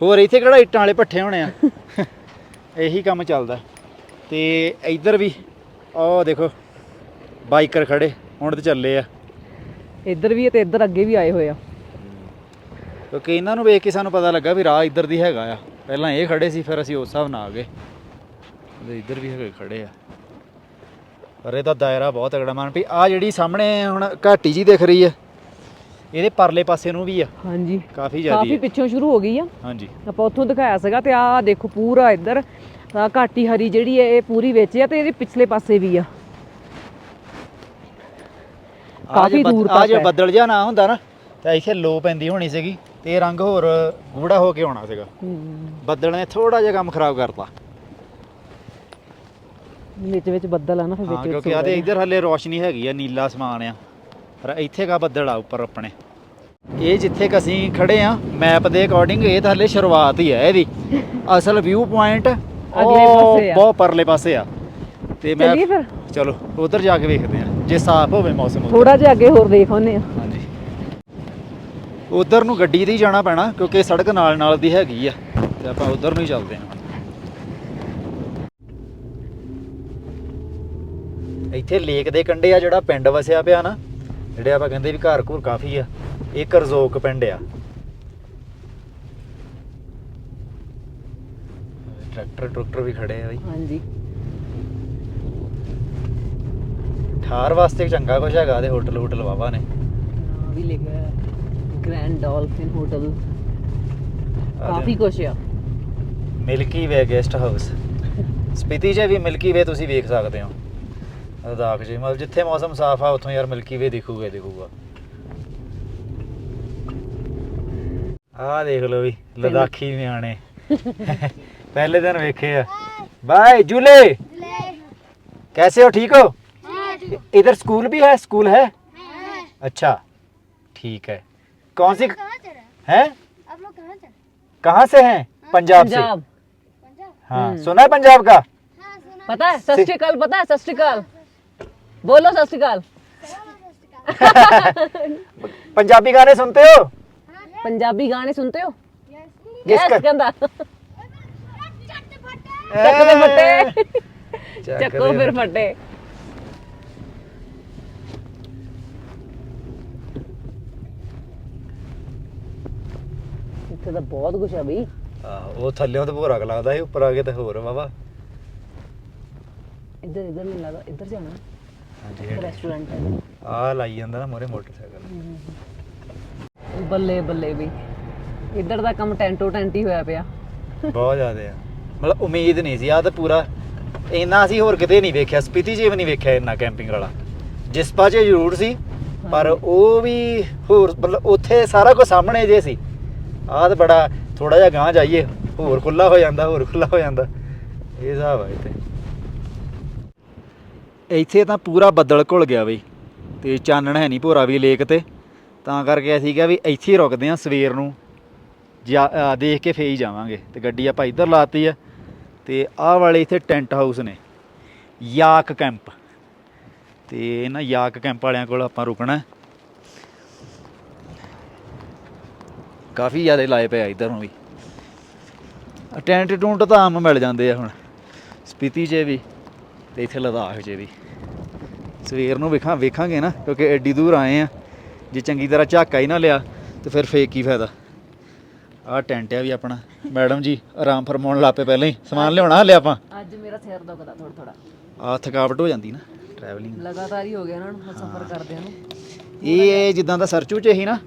ਹੋਰ ਇੱਥੇ ਕਿਹੜਾ ਇੱਟਾਂ ਵਾਲੇ ਪੱਠੇ ਹੋਣੇ ਆ? ਇਹੀ ਕੰਮ ਚੱਲਦਾ। ਤੇ ਇੱਧਰ ਵੀ ਉਹ ਦੇਖੋ ਬਾਈਕਰ ਖੜੇ ਹੁਣ ਤੇ ਚੱਲੇ ਆ। ਇੱਧਰ ਵੀ ਹੈ ਤੇ ਇੱਧਰ ਅੱਗੇ ਵੀ ਆਏ ਹੋਏ ਆ। ਕਿਉਂਕਿ ਇਹਨਾਂ ਨੂੰ ਵੇਖ ਕੇ ਸਾਨੂੰ ਪਤਾ ਲੱਗਾ ਵੀ ਰਾਹ ਇੱਧਰ ਦੀ ਹੈਗਾ ਆ। ਪਹਿਲਾਂ ਇਹ ਖੜੇ ਸੀ ਫਿਰ ਅਸੀਂ ਉਸ ਹਿਸਾਬ ਨਾਲ ਆ ਗਏ। ਤੇ ਇੱਧਰ ਵੀ ਹੈਗੇ ਖੜੇ ਆ। ਪਰ ਇਹਦਾ ਦਾਇਰਾ ਬਹੁਤ ਤਗੜਾ ਮਨ ਵੀ ਆ ਜਿਹੜੀ ਸਾਹਮਣੇ ਹੁਣ ਘਾਟੀ ਜੀ ਦਿਖ ਰਹੀ ਹੈ ਇਹਦੇ ਪਰਲੇ ਪਾਸੇ ਨੂੰ ਵੀ ਆ। ਹਾਂਜੀ। ਕਾਫੀ ਜ਼ਿਆਦੀ ਕਾਫੀ ਹੈ ਪਿੱਛੋਂ ਸ਼ੁਰੂ ਹੋ ਗਈ ਆ। ਹਾਂਜੀ। ਆਪਾਂ ਉੱਥੋਂ ਦਿਖਾਇਆ ਸੀਗਾ ਤੇ ਆਹ ਦੇਖੋ ਪੂਰਾ ਇੱਧਰ ਆਹ ਘਾਟੀ ਹਰੀ ਜਿਹੜੀ ਹੈ ਇਹ ਪੂਰੀ ਵਿੱਚ ਆ ਤੇ ਇਹਦੇ ਪਿਛਲੇ ਪਾਸੇ ਵੀ ਆ। ਕਾਫੀ ਦੂਰ ਆ ਤੱਕ ਜੇ ਹੈ। ਬੱਦਲ ਜਿਹਾ ਨਾ ਹੁੰਦਾ ਨਾ ਤਾਂ ਇੱਥੇ ਲੋ ਪੈਂਦੀ ਹੋਣੀ ਸੀਗੀ ਤੇ ਰੰਗ ਹੋਰ ਗੂੜਾ ਹੋ ਕੇ ਆਉਣਾ ਸੀਗਾ। ਬੱਦਲ ਨੇ ਥੋੜਾ ਜਿਹਾ ਕੰਮ ਖਰਾਬ ਕਰਤਾ। ਵਿੱਚ ਵਿੱਚ ਬੱਦਲ ਆ ਨਾ ਫਿਰ ਵਿੱਚ ਕਿਉਂਕਿ ਆਦੇ ਇੱਧਰ ਹੱਲੇ ਰੋਸ਼ਨੀ ਹੈਗੀ ਆ ਨੀਲਾ ਅਸਮਾਨ ਆ। ਪਰ ਇੱਥੇ ਕਾ ਬੱਦਲ ਆ ਉੱਪਰ ਆਪਣੇ। ਇਹ ਜਿੱਥੇ ਕ ਅਸੀਂ ਖੜੇ ਆ ਮੈਪ ਦੇ ਅਕੋਰਡਿੰਗ ਇਹ ਤਾਂ ਹੱਲੇ ਸ਼ੁਰੂਆਤ ਹੀ ਹੈ ਇਹਦੀ। ਅਸਲ ਵਿਊ ਪੁਆਇੰਟ ਪਾਸੇ ਆ। ਬਹੁਤ ਪਰਲੇ ਪਾਸੇ ਆ। ਤੇ ਮੈਂ ਚਲੋ ਉਧਰ ਜਾ ਕੇ ਵੇਖਦੇ ਆ। ਜੇ ਸਾਫ਼ ਹੋਵੇ ਮੌਸਮ ਉੱਧਰ। ਥੋੜਾ ਜਿਹਾ ਅੱਗੇ ਹੋਰ ਦੇਖ ਆਉਂਦੇ ਆ। ਹਾਂਜੀ। ਉਧਰ ਨੂੰ ਗੱਡੀ ਹੀ ਜਾਣਾ ਪੈਣਾ ਕਿਉਂਕਿ ਸੜਕ ਨਾਲ ਨਾਲ ਦੀ ਹੈਗੀ ਆ ਤੇ ਆਪਾਂ ਉਧਰ ਨੂੰ ਹੀ ਚੱਲਦੇ ਹਾਂ। ਇੱਥੇ ਲੇਕ ਦੇ ਕੰਢੇ ਆ ਜਿਹੜਾ ਪਿੰਡ ਵਸਿਆ ਪਿਆ ਨਾ ਜਿਹੜੇ ਆਪਾਂ ਕਹਿੰਦੇ ਵੀ ਘਰ ਘੂਰ ਕਾਫੀ ਆ ਇਹ ਕਰਜ਼ੋਕ ਪਿੰਡ ਆ। ਟਰੈਕਟਰ ਟਰੈਕਟਰ ਵੀ ਖੜੇ ਆ ਬਈ। ਹਾਂਜੀ। ਠਾਰ ਵਾਸਤੇ ਚੰਗਾ ਕੁਝ ਹੈਗਾ ਤੇ ਹੋਟਲ ਹੋਟਲ ਵਾਵਾ ਨੇ। ਵੀ ਲਿਖਿਆ ਹੈ ਗ੍ਰੈਂਡ ਡਾਲਫਿਨ ਹੋਟਲ ਕਾਫੀ ਕੁਛ ਆ। Milky Way guest house Spiti 'ਚ ਵੀ ਮਿਲਕੀ ਵੇ ਤੁਸੀਂ ਵੇਖ ਸਕਦੇ ਹੋ। ਲਦਾਖ 'ਚ ਮਤਲਬ ਜਿੱਥੇ ਮੌਸਮ ਸਾਫ਼ ਆ ਉੱਥੋਂ ਯਾਰ ਮਿਲਕੀ ਵੇ ਦਿਖੂਗਾ ਹੀ ਦਿਖੂਗਾ ਦੇਖ ਲਓ ਵੀ ਲਦਾਖੀ ਨਿਆਣੇ। ਪਹਿਲੇ ਦਿਨ ਵੇਖੇ ਆ। ਬਾਏ ਜੁਲੇ। ਕੈਸੇ ਹੋ ਠੀਕ ਹੋ? इधर स्कूल भी है? स्कूल है? अच्छा ठीक है। कौन सी है? कहाँ से हैं? पंजाब से। हाँ हम्म। सुना है पंजाब का? पता है? सत पता है सत बोलो सत पंजाबी गाने सुनते हो? पंजाबी गाने सुनते हो? यस गंदा। चक्कर फटे। चक्कर फिर फटे। ਇੱਥੇ ਤਾਂ ਬਹੁਤ ਕੁਛ ਆ ਬਈ। ਆਹੋ, ਉਹ ਥੱਲੇੋਂ ਤੇ ਭੋਰਾ ਲੱਗਦਾ ਸੀ ਉੱਪਰ ਆ ਕੇ ਤੇ ਹੋਰ ਵਾਵਾ ਇੱਧਰ ਇੱਧਰ ਨਹੀਂ ਲੱਗਦਾ ਇੱਧਰ ਜਾਣਾ। ਹਾਂਜੀ ਰੈਸਟੋਰੈਂਟ ਹੈ। ਆ ਲਾਈ ਜਾਂਦਾ ਨਾ ਮੋਰੇ ਮੋਟਰਸਾਈਕਲ। ਬੱਲੇ ਬੱਲੇ ਵੀ ਇੱਧਰ ਦਾ ਕੰਮ ਟੈਂਟੋ ਟੈਂਟੀ ਹੋਇਆ ਪਿਆ। ਬਹੁਤ ਜ਼ਿਆਦੇ ਆ। ਮਤਲਬ ਉਮੀਦ ਨਹੀਂ ਸੀ ਆ ਤਾਂ ਪੂਰਾ ਇੰਨਾ ਅਸੀਂ ਹੋਰ ਕਿਤੇ ਨਹੀਂ ਵੇਖਿਆ ਸਪੀਤੀ ਜੀ ਵੀ ਨਹੀਂ ਵੇਖਿਆ ਇੰਨਾ ਕੈਂਪਿੰਗ ਵਾਲਾ। ਜਿਸ ਪਾਸੇ ਜ਼ਰੂਰ ਸੀ ਪਰ ਉਹ ਵੀ ਹੋਰ ਮਤਲਬ ਉੱਥੇ ਸਾਰਾ ਕੁਝ ਸਾਹਮਣੇ ਜੇ ਸੀ। ਆਹ ਤਾਂ ਬੜਾ ਥੋੜਾ ਜਿਹਾ ਗਾਂਹ ਜਾਈਏ, ਹੋਰ ਖੁੱਲਾ ਹੋ ਜਾਂਦਾ, ਹੋਰ ਖੁੱਲਾ ਹੋ ਜਾਂਦਾ। ਇਹ ਹਿਸਾਬ ਆ ਇੱਥੇ। ਇੱਥੇ ਤਾਂ ਪੂਰਾ ਬੱਦਲ ਘੁਲ ਗਿਆ ਬਈ, ਤੇ ਚਾਨਣ ਹੈ ਨਹੀਂ ਭੋਰਾ ਵੀ ਲੇਕ ਤੇ। ਤਾਂ ਕਰਕੇ ਅਸੀਂ ਕਿਹਾ ਵੀ ਇੱਥੇ ਹੀ ਰੁਕਦੇ ਆ ਸਵੇਰ ਨੂੰ। ਜਾ ਦੇਖ ਕੇ ਫੇਰ ਹੀ ਜਾਵਾਂਗੇ। ਤੇ ਗੱਡੀ ਆਪਾਂ ਇੱਧਰ ਲਾਤੀ ਆ, ਤੇ ਆਹ ਵਾਲੇ ਇੱਥੇ ਟੈਂਟ ਹਾਊਸ ਨੇ, ਯਾਕ ਕੈਂਪ। ਤੇ ਇਹਨਾਂ ਯਾਕ ਕੈਂਪ ਵਾਲਿਆਂ ਕੋਲ ਆਪਾਂ ਰੁਕਣਾ। ਕਾਫੀ ਜ਼ਿਆਦਾ ਲਾਏ ਪਏ ਆ ਇੱਧਰ ਨੂੰ ਵੀ। ਟੈਂਟ ਟੂੰਟ ਤਾਂ ਆਮ ਮਿਲ ਜਾਂਦੇ ਆ ਹੁਣ ਸਪੀਤੀ 'ਚ ਵੀ ਤੇ ਇੱਥੇ ਲਦਾਖ 'ਚ ਵੀ। ਸਵੇਰ ਨੂੰ ਵੇਖਾਂ ਵੇਖਾਂਗੇ ਨਾ ਕਿਉਂਕਿ ਐਡੀ ਦੂਰ ਆਏ ਆ ਜੇ ਚੰਗੀ ਤਰ੍ਹਾਂ ਝਾਕਾ ਹੀ ਨਾ ਲਿਆ ਤੇ ਫਿਰ ਫੇਕ ਕੀ ਫਾਇਦਾ। ਆਹ ਟੈਂਟ ਆ ਵੀ ਆਪਣਾ ਮੈਡਮ ਜੀ ਆਰਾਮ ਫਰਮਾਉਣ ਲੱਪੇ ਪਹਿਲਾਂ ਹੀ। ਸਮਾਨ ਲਿਆਉਣਾ ਹਲੇ ਆਪਾਂ? ਅੱਜ ਮੇਰਾ ਸਿਰ ਦੁਖਦਾ ਥੋੜਾ ਥੋੜਾ ਆ ਥਕਾਵਟ ਹੋ ਜਾਂਦੀ ਨਾ ਟਰੈਵਲਿੰਗ ਲਗਾਤਾਰ ਹੀ ਹੋ ਗਿਆ ਨੂੰ ਸਫ਼ਰ ਕਰਦਿਆਂ ਨੂੰ। ਇਹ ਜਿੱਦਾਂ ਦਾ ਸਰਚੂ ਚ ਹੀ ਨਾ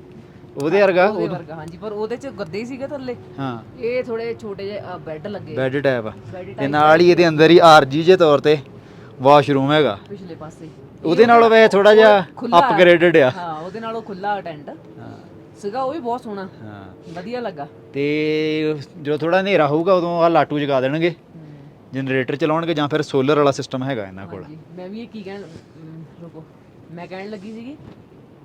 ਉਹਦੇ ਵਰਗਾ? ਉਹਦੇ ਵਰਗਾ ਹਾਂਜੀ ਪਰ ਉਹਦੇ ਚ ਗੱਦੇ ਹੀ ਸੀਗੇ ਥੱਲੇ। ਹਾਂ। ਇਹ ਥੋੜੇ ਛੋਟੇ ਜਿਹੇ ਬੈੱਡ ਲੱਗੇ। ਬੈੱਡ ਟੈਪ ਆ। ਬੈੱਡ ਤੇ ਨਾਲ ਹੀ ਇਹਦੇ ਅੰਦਰ ਹੀ ਆਰਜੀ ਜੇ ਤੌਰ ਤੇ ਵਾਸ਼ਰੂਮ ਹੈਗਾ। ਪਿਛਲੇ ਪਾਸੇ। ਉਹਦੇ ਨਾਲੋਂ ਵੈਸੇ ਥੋੜਾ ਜਿਹਾ। ਅਪਗ੍ਰੇਡਡ ਆ। ਹਾਂ ਉਹਦੇ ਨਾਲੋਂ ਖੁੱਲਾ ਟੈਂਟ ਹਾਂ। ਸੀਗਾ ਉਹ ਵੀ ਬਹੁਤ ਸੋਹਣਾ। ਹਾਂ। ਵਧੀਆ ਲੱਗਾ। ਤੇ ਜਦੋਂ ਥੋੜਾ ਹਨੇਰਾ ਹੋਊਗਾ ਉਦੋਂ ਆ ਲਾਟੂ ਜਗਾ ਦੇਣਗੇ। ਜਨਰੇਟਰ ਚਲਾਉਣਗੇ ਜਾਂ ਫਿਰ ਸੋਲਰ ਵਾਲਾ ਸਿਸਟਮ ਹੈਗਾ ਇਹਨਾਂ ਕੋਲ। ਮੈਂ ਵੀ ਇਹ ਕੀ ਕਹਿਣ ਰੁਕੋ। ਮੈਂ ਕਹਿਣ ਲੱਗੀ ਸੀਗੀ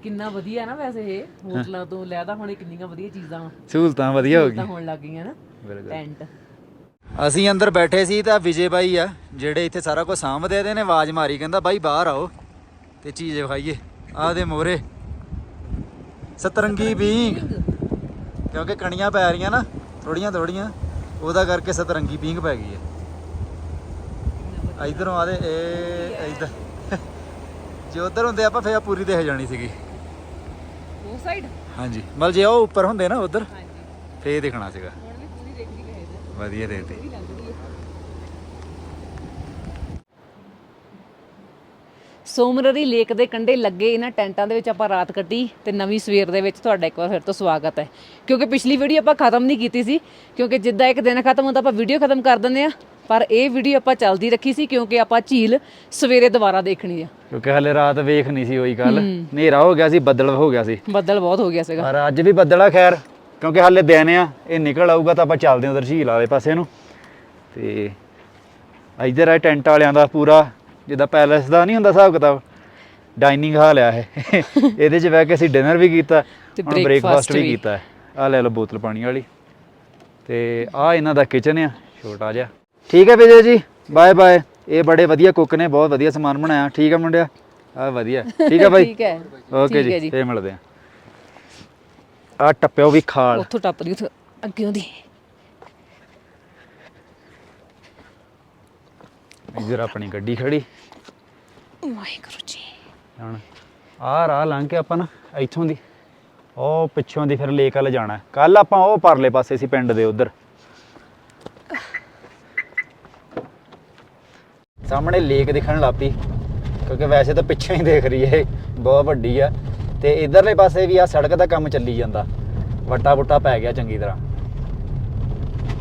ਕਿੰਨਾ ਵਧੀਆ ਨਾ ਵੈਸੇ ਇਹ ਹੋਟਲਾਂ ਤੋਂ ਲੈਦਾ ਹੁਣ ਕਿੰਨੀਆਂ ਵਧੀਆ ਚੀਜ਼ਾਂ। ਸਹੂਲਤਾਂ ਵਧੀਆ ਹੋ ਗਈਆਂ। ਹੋਣ ਲੱਗ ਗਈਆਂ ਨਾ ਬਿਲਕੁਲ। ਟੈਂਟ ਅਸੀਂ ਅੰਦਰ ਬੈਠੇ ਸੀ ਤਾਂ ਵਿਜੇ ਬਾਈ ਆ ਜਿਹੜੇ ਇੱਥੇ ਸਾਰਾ ਕੁਝ ਸਾਂਭਦੇ ਇਹਦੇ ਨੇ ਆਵਾਜ਼ ਮਾਰੀ ਕਹਿੰਦਾ ਬਾਈ ਬਾਹਰ ਆਓ ਤੇ ਚੀਜ਼ ਵਿਖਾਈਏ। ਆਹ ਦੇ ਮੋਰੇ ਸਤਰੰਗੀ ਪੀਂਗ ਕਿਉਂਕਿ ਕਣੀਆਂ ਪੈ ਰਹੀਆਂ ਨਾ ਥੋੜੀਆਂ ਥੋੜੀਆਂ ਉਹਦਾ ਕਰਕੇ ਸਤਰੰਗੀ ਪੀਂਗ ਪੈ ਗਈ ਹੈ। ਇਧਰੋਂ ਆਦੇ ਇਹ ਇਧਰ। ਜੇ ਉਧਰ ਹੁੰਦੇ ਆਪਾਂ ਫੇਰ ਪੂਰੀ ਦੇਖ ਜਾਣੀ ਸੀਗੀ। ਉਹ ਸਾਈਡ ਹਾਂਜੀ। ਮਤਲਬ ਜੇ ਉਹ ਉੱਪਰ ਹੁੰਦੇ ਨਾ ਉਧਰ ਹਾਂਜੀ। ਫੇਰ ਦੇਖਣਾ ਸੀਗਾ। ਹੁਣ ਵੀ ਪੂਰੀ ਦੇਖਦੀ ਗਏ ਵਧੀਆ ਦੇਖਦੇ ਵੀ ਲੱਗਦੀ ਹੈ ਸੋਮਰਰੀ ਲੇਕ ਦੇ ਕੰਢੇ ਲੱਗੇ ਇਹਨਾਂ ਟੈਂਟਾਂ ਦੇ ਵਿੱਚ ਆਪਾਂ ਰਾਤ ਕੱਟੀ ਤੇ ਨਵੀਂ ਸਵੇਰ ਦੇ ਵਿੱਚ ਤੁਹਾਡਾ ਇੱਕ ਵਾਰ ਫਿਰ ਤੋਂ ਸਵਾਗਤ ਹੈ। ਕਿਉਂਕਿ ਪਿਛਲੀ ਵੀਡੀਓ ਆਪਾਂ ਖਤਮ ਨਹੀਂ ਕੀਤੀ ਸੀ ਕਿਉਂਕਿ ਜਿੱਦਾਂ ਇੱਕ ਦਿਨ ਖਤਮ ਹੁੰਦਾ ਆਪਾਂ ਵੀਡੀਓ ਖਤਮ ਕਰ ਦਿੰਦੇ ਆ ਪਰ ਇਹ ਵੀਡੀਓ ਆਪਾਂ ਚੱਲਦੀ ਰੱਖੀ ਸੀ ਕਿਉਂਕਿ ਆਪਾਂ ਝੀਲ ਸਵੇਰੇ ਦੁਬਾਰਾ ਦੇਖਣੀ ਆ। ਕਿਉਂਕਿ ਹਲੇ ਰਾਤ ਵੇਖ ਨਹੀਂ ਸੀ ਹੋਈ ਕੱਲ ਹਨੇਰਾ ਹੋ ਗਿਆ ਸੀ ਬੱਦਲ ਹੋ ਗਿਆ ਸੀ। ਬੱਦਲ ਬਹੁਤ ਹੋ ਗਿਆ ਸੀਗਾ। ਪਰ ਅੱਜ ਵੀ ਬੱਦਲ ਆ ਖੈਰ ਕਿਉਂਕਿ ਹਲੇ ਦਿਨ ਆ ਇਹ ਨਿਕਲ ਆਊਗਾ ਤਾਂ ਆਪਾਂ ਚੱਲਦੇ ਹਾਂ ਉਧਰ ਝੀਲ ਵਾਲੇ ਪਾਸੇ ਨੂੰ। ਤੇ ਇੱਧਰ ਆ ਟੈਂਟ ਵਾਲਿਆਂ ਦਾ ਪੂਰਾ ਜਿੱਦਾਂ ਪੈਲੇਸ ਦਾ ਨਹੀਂ ਹੁੰਦਾ ਹਿਸਾਬ ਕਿਤਾਬ ਡਾਈਨਿੰਗ ਹਾਲ ਆ ਇਹ। ਇਹਦੇ 'ਚ ਬਹਿ ਕੇ ਅਸੀਂ ਡਿਨਰ ਵੀ ਕੀਤਾ ਤੇ ਹੁਣ ਬ੍ਰੇਕਫਾਸਟ ਵੀ। ਕੀਤਾ। ਆ ਲੈ ਲਓ ਬੋਤਲ ਪਾਣੀ ਵਾਲੀ। ਤੇ ਆ ਇਹਨਾਂ ਦਾ ਕਿਚਨ ਆ ਛੋਟਾ ਜਿਹਾ। ਠੀਕ ਹੈ ਵਿਜੇ ਜੀ ਬਾਏ ਬਾਏ ਇਹ ਬੜੇ ਵਧੀਆ ਕੁੱਕ ਨੇ ਬਹੁਤ ਵਧੀਆ ਸਮਾਨ ਬਣਾਇਆ। ਠੀਕ ਹੈ ਮੁੰਡਿਆ? ਆ ਵਧੀਆ। ਠੀਕ ਹੈ ਬਾਈ? ਠੀਕ ਹੈ। ਓਕੇ ਜੀ ਫੇਰ ਮਿਲਦੇ ਆ ਆ ਟੱਪਿਓ ਵੀ ਖਾਲ। ਉੱਥੋਂ ਟੱਪਦੀ ਉੱਥੋਂ ਅੱਗੇ ਉਹਦੀ ਇੱਧਰ ਆਪਣੀ ਗੱਡੀ ਖੜੀ। ਵਾਹਿਗੁਰੂ ਜੀ। ਹੁਣ ਆਹ ਰਾਹ ਲੰਘ ਕੇ ਆਪਾਂ ਨਾ ਇੱਥੋਂ ਦੀ ਉਹ ਪਿੱਛੋਂ ਦੀ ਫਿਰ ਲੇਕ ਵੱਲ ਜਾਣਾ। ਕੱਲ ਆਪਾਂ ਉਹ ਪਰਲੇ ਪਾਸੇ ਸੀ ਪਿੰਡ ਦੇ ਉਧਰ। ਸਾਹਮਣੇ ਲੇਕ ਦਿਖਣ ਲੱਪੀ ਕਿਉਂਕਿ ਵੈਸੇ ਤਾਂ ਪਿੱਛੇ ਹੀ ਦੇਖ ਰਹੀ ਹੈ ਬਹੁਤ ਵੱਡੀ ਆ। ਤੇ ਇਧਰਲੇ ਪਾਸੇ ਵੀ ਆ ਸੜਕ ਦਾ ਕੰਮ ਚੱਲੀ ਜਾਂਦਾ ਵੱਟਾ ਵੁੱਟਾ ਪੈ ਗਿਆ ਚੰਗੀ ਤਰ੍ਹਾਂ।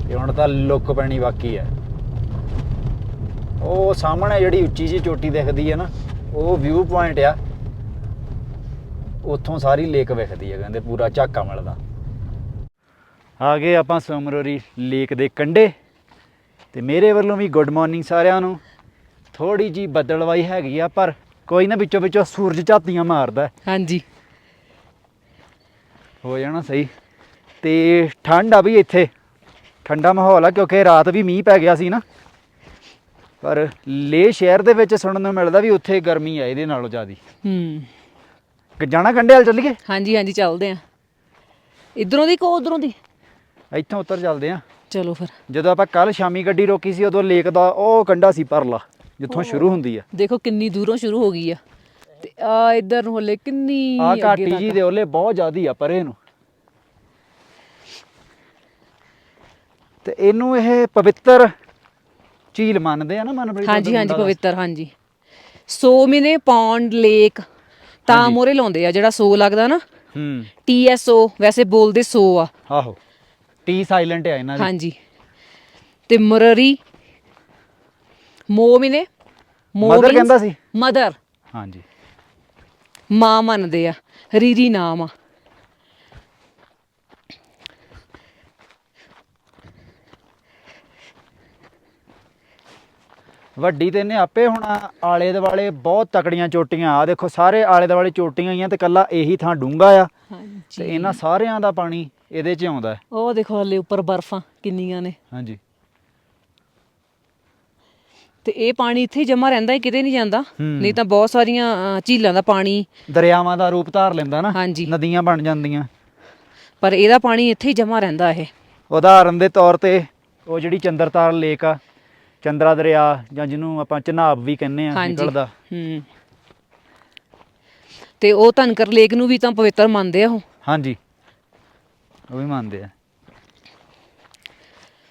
ਤੇ ਹੁਣ ਤਾਂ ਲੁੱਕ ਪੈਣੀ ਬਾਕੀ ਹੈ ਉਹ ਸਾਹਮਣੇ ਜਿਹੜੀ ਉੱਚੀ ਜੀ ਚੋਟੀ ਦਿਖਦੀ ਹੈ ਨਾ ਉਹ ਵਿਊ ਪੁਆਇੰਟ ਆ। ਉੱਥੋਂ ਸਾਰੀ ਲੇਕ ਵਿਖਦੀ ਹੈ ਕਹਿੰਦੇ ਪੂਰਾ ਝਾਕਾ ਮਿਲਦਾ। ਆ ਗਏ ਆਪਾਂ ਸਮਰੋਰੀ ਲੇਕ ਦੇ ਕੰਢੇ। ਤੇ ਮੇਰੇ ਵੱਲੋਂ ਵੀ ਗੁੱਡ ਮਾਰਨਿੰਗ ਸਾਰਿਆਂ ਨੂੰ। ਥੋੜੀ ਜੀ ਬੱਦਲਵਾਈ ਹੈਗੀ ਆ ਪਰ ਕੋਈ ਨਾ ਵਿੱਚੋਂ ਵਿੱਚੋਂ ਸੂਰਜ ਝਾਤੀਆਂ ਮਾਰਦਾ। ਹਾਂਜੀ। ਹੋ ਜਾਣਾ ਸਹੀ। ਤੇ ਠੰਡ ਆ ਵੀ ਇੱਥੇ। ਠੰਡਾ ਮਾਹੌਲ ਆ ਕਿਉਂਕਿ ਰਾਤ ਵੀ ਮੀਂਹ ਪੈ ਗਿਆ ਸੀ ਨਾ। ਪਰ ਲੇ ਸ਼ਹਿਰ ਦੇ ਵਿੱਚ ਸੁਣਨ ਨੂੰ ਮਿਲਦਾ ਵੀ ਉੱਥੇ ਗਰਮੀ ਆ ਇਹਦੇ ਨਾਲੋਂ ਜ਼ਿਆਦੀ। ਹੂੰ। ਕਿ ਜਾਣਾ ਕੰਡੇ ਵਾਲ ਚੱਲੀਏ? ਹਾਂਜੀ ਹਾਂਜੀ ਚੱਲਦੇ ਆ। ਇਧਰੋਂ ਦੀ ਕੋ ਉਧਰੋਂ ਦੀ? ਇੱਥੋਂ ਉੱਤਰ ਚੱਲਦੇ ਆ। ਚਲੋ ਫਿਰ। ਜਦੋਂ ਆਪਾਂ ਕੱਲ ਸ਼ਾਮੀ ਗੱਡੀ ਰੋਕੀ ਸੀ ਉਦੋਂ ਲੇਕ ਦਾ ਉਹ ਕੰਡਾ ਸੀ ਪਰਲਾ ਜਿੱਥੋਂ ਸ਼ੁਰੂ ਹੁੰਦੀ ਆ। ਦੇਖੋ ਕਿੰਨੀ ਦੂਰੋਂ ਸ਼ੁਰੂ ਹੋ ਗਈ ਆ। ਤੇ ਆ ਇਧਰ ਨੂੰ ਹਲੇ ਕਿੰਨੀ ਆ ਘਾਟੀ। ਜੀ ਦੇ ਉਹਲੇ ਬਹੁਤ ਜ਼ਿਆਦੀ ਆ ਪਰੇ ਨੂੰ। ਤੇ ਇਹਨੂੰ ਇਹ ਪਵਿੱਤਰ ਝੀਲ ਮੰਨਦੇ ਆ ਨਾ ਮਨਪ੍ਰੀਤ ਹਾਂਜੀ ਹਾਂਜੀ ਪਵਿੱਤਰ ਹਾਂਜੀ। ਸੋ ਮਿਨੇ ਪੌਂਡ ਲੇਕ ਤਾਂ ਮੋਰੇ ਲਾਉਂਦੇ ਆ ਜਿਹੜਾ ਸੋ ਲੱਗਦਾ ਨਾ। ਹੂੰ। ਟੀਐਸਓ ਵੈਸੇ ਬੋਲਦੇ ਸੋ ਆ। ਆਹੋ। ਟੀ ਸਾਇਲੈਂਟ ਆ ਇਹਨਾਂ ਦੀ। ਹਾਂਜੀ। ਤੇ ਮਰਰੀ ਮੋਮਿਨੇ Mother ਕਹਿੰਦਾ ਸੀ? ਮਦਰ ਹਾਂਜੀ। ਮਾਂ ਮੰਨਦੇ ਆ। ਰੀਰੀ ਨਾਮ ਆ। ਵੱਡੀ ਤੇ ਇਹਨੇ ਆਪੇ ਹੁਣ ਆਲੇ ਦੁਆਲੇ ਬਹੁਤ ਤਕੜੀਆਂ ਚੋਟੀਆਂ। ਆ ਦੇਖੋ ਸਾਰੇ ਆਲੇ ਦੁਆਲੇ ਚੋਟੀਆਂ ਹੀ ਆ ਤੇ ਕੱਲਾ ਇਹੀ ਥਾਂ ਡੂੰਗਾ ਆ ਤੇ ਇਹਨਾਂ ਸਾਰਿਆਂ ਦਾ ਪਾਣੀ ਇਹਦੇ 'ਚ ਆਉਂਦਾ। ਉਹ ਦੇਖੋ ਹਲੇ ਉੱਪਰ ਬਰਫਾਂ ਕਿੰਨੀਆਂ ਨੇ। ਹਾਂਜੀ। ਤੇ ਇਹ ਪਾਣੀ ਇੱਥੇ ਜਮਾ ਰਹਿੰਦਾ ਹੈ ਕਿਤੇ ਨਹੀਂ ਜਾਂਦਾ। ਨਹੀਂ ਤਾਂ ਬਹੁਤ ਸਾਰੀਆਂ ਝੀਲਾਂ ਦਾ ਪਾਣੀ। ਦਰਿਆਵਾਂ ਦਾ ਰੂਪ ਧਾਰ ਲੈਂਦਾ ਨਾ। ਹਾਂਜੀ। ਨਦੀਆਂ ਬਣ ਜਾਂਦੀਆਂ। ਪਰ ਇਹਦਾ ਪਾਣੀ ਇੱਥੇ ਹੀ ਜਮਾ ਰਹਿੰਦਾ ਇਹ। ਉਦਾਹਰਨ ਦੇ ਤੌਰ ਤੇ ਉਹ ਜਿਹੜੀ ਚੰਦਰਤਾਲ ਲੇਕ ਆ ਚੰਦਰਾ ਦਰਿਆ ਜਾਂ ਜਿਹਨੂੰ ਆਪਾਂ ਚਨਾਬ ਵੀ ਕਹਿੰਦੇ ਆ ਨਿਕਲਦਾ। ਹੂੰ। ਤੇ ਉਹ ਧਨਕਰ ਲੇਕ ਨੂੰ ਵੀ ਤਾਂ ਪਵਿੱਤਰ ਮੰਨਦੇ ਆ ਉਹ? ਹਾਂਜੀ। ਉਹ ਵੀ ਮੰਨਦੇ ਆ।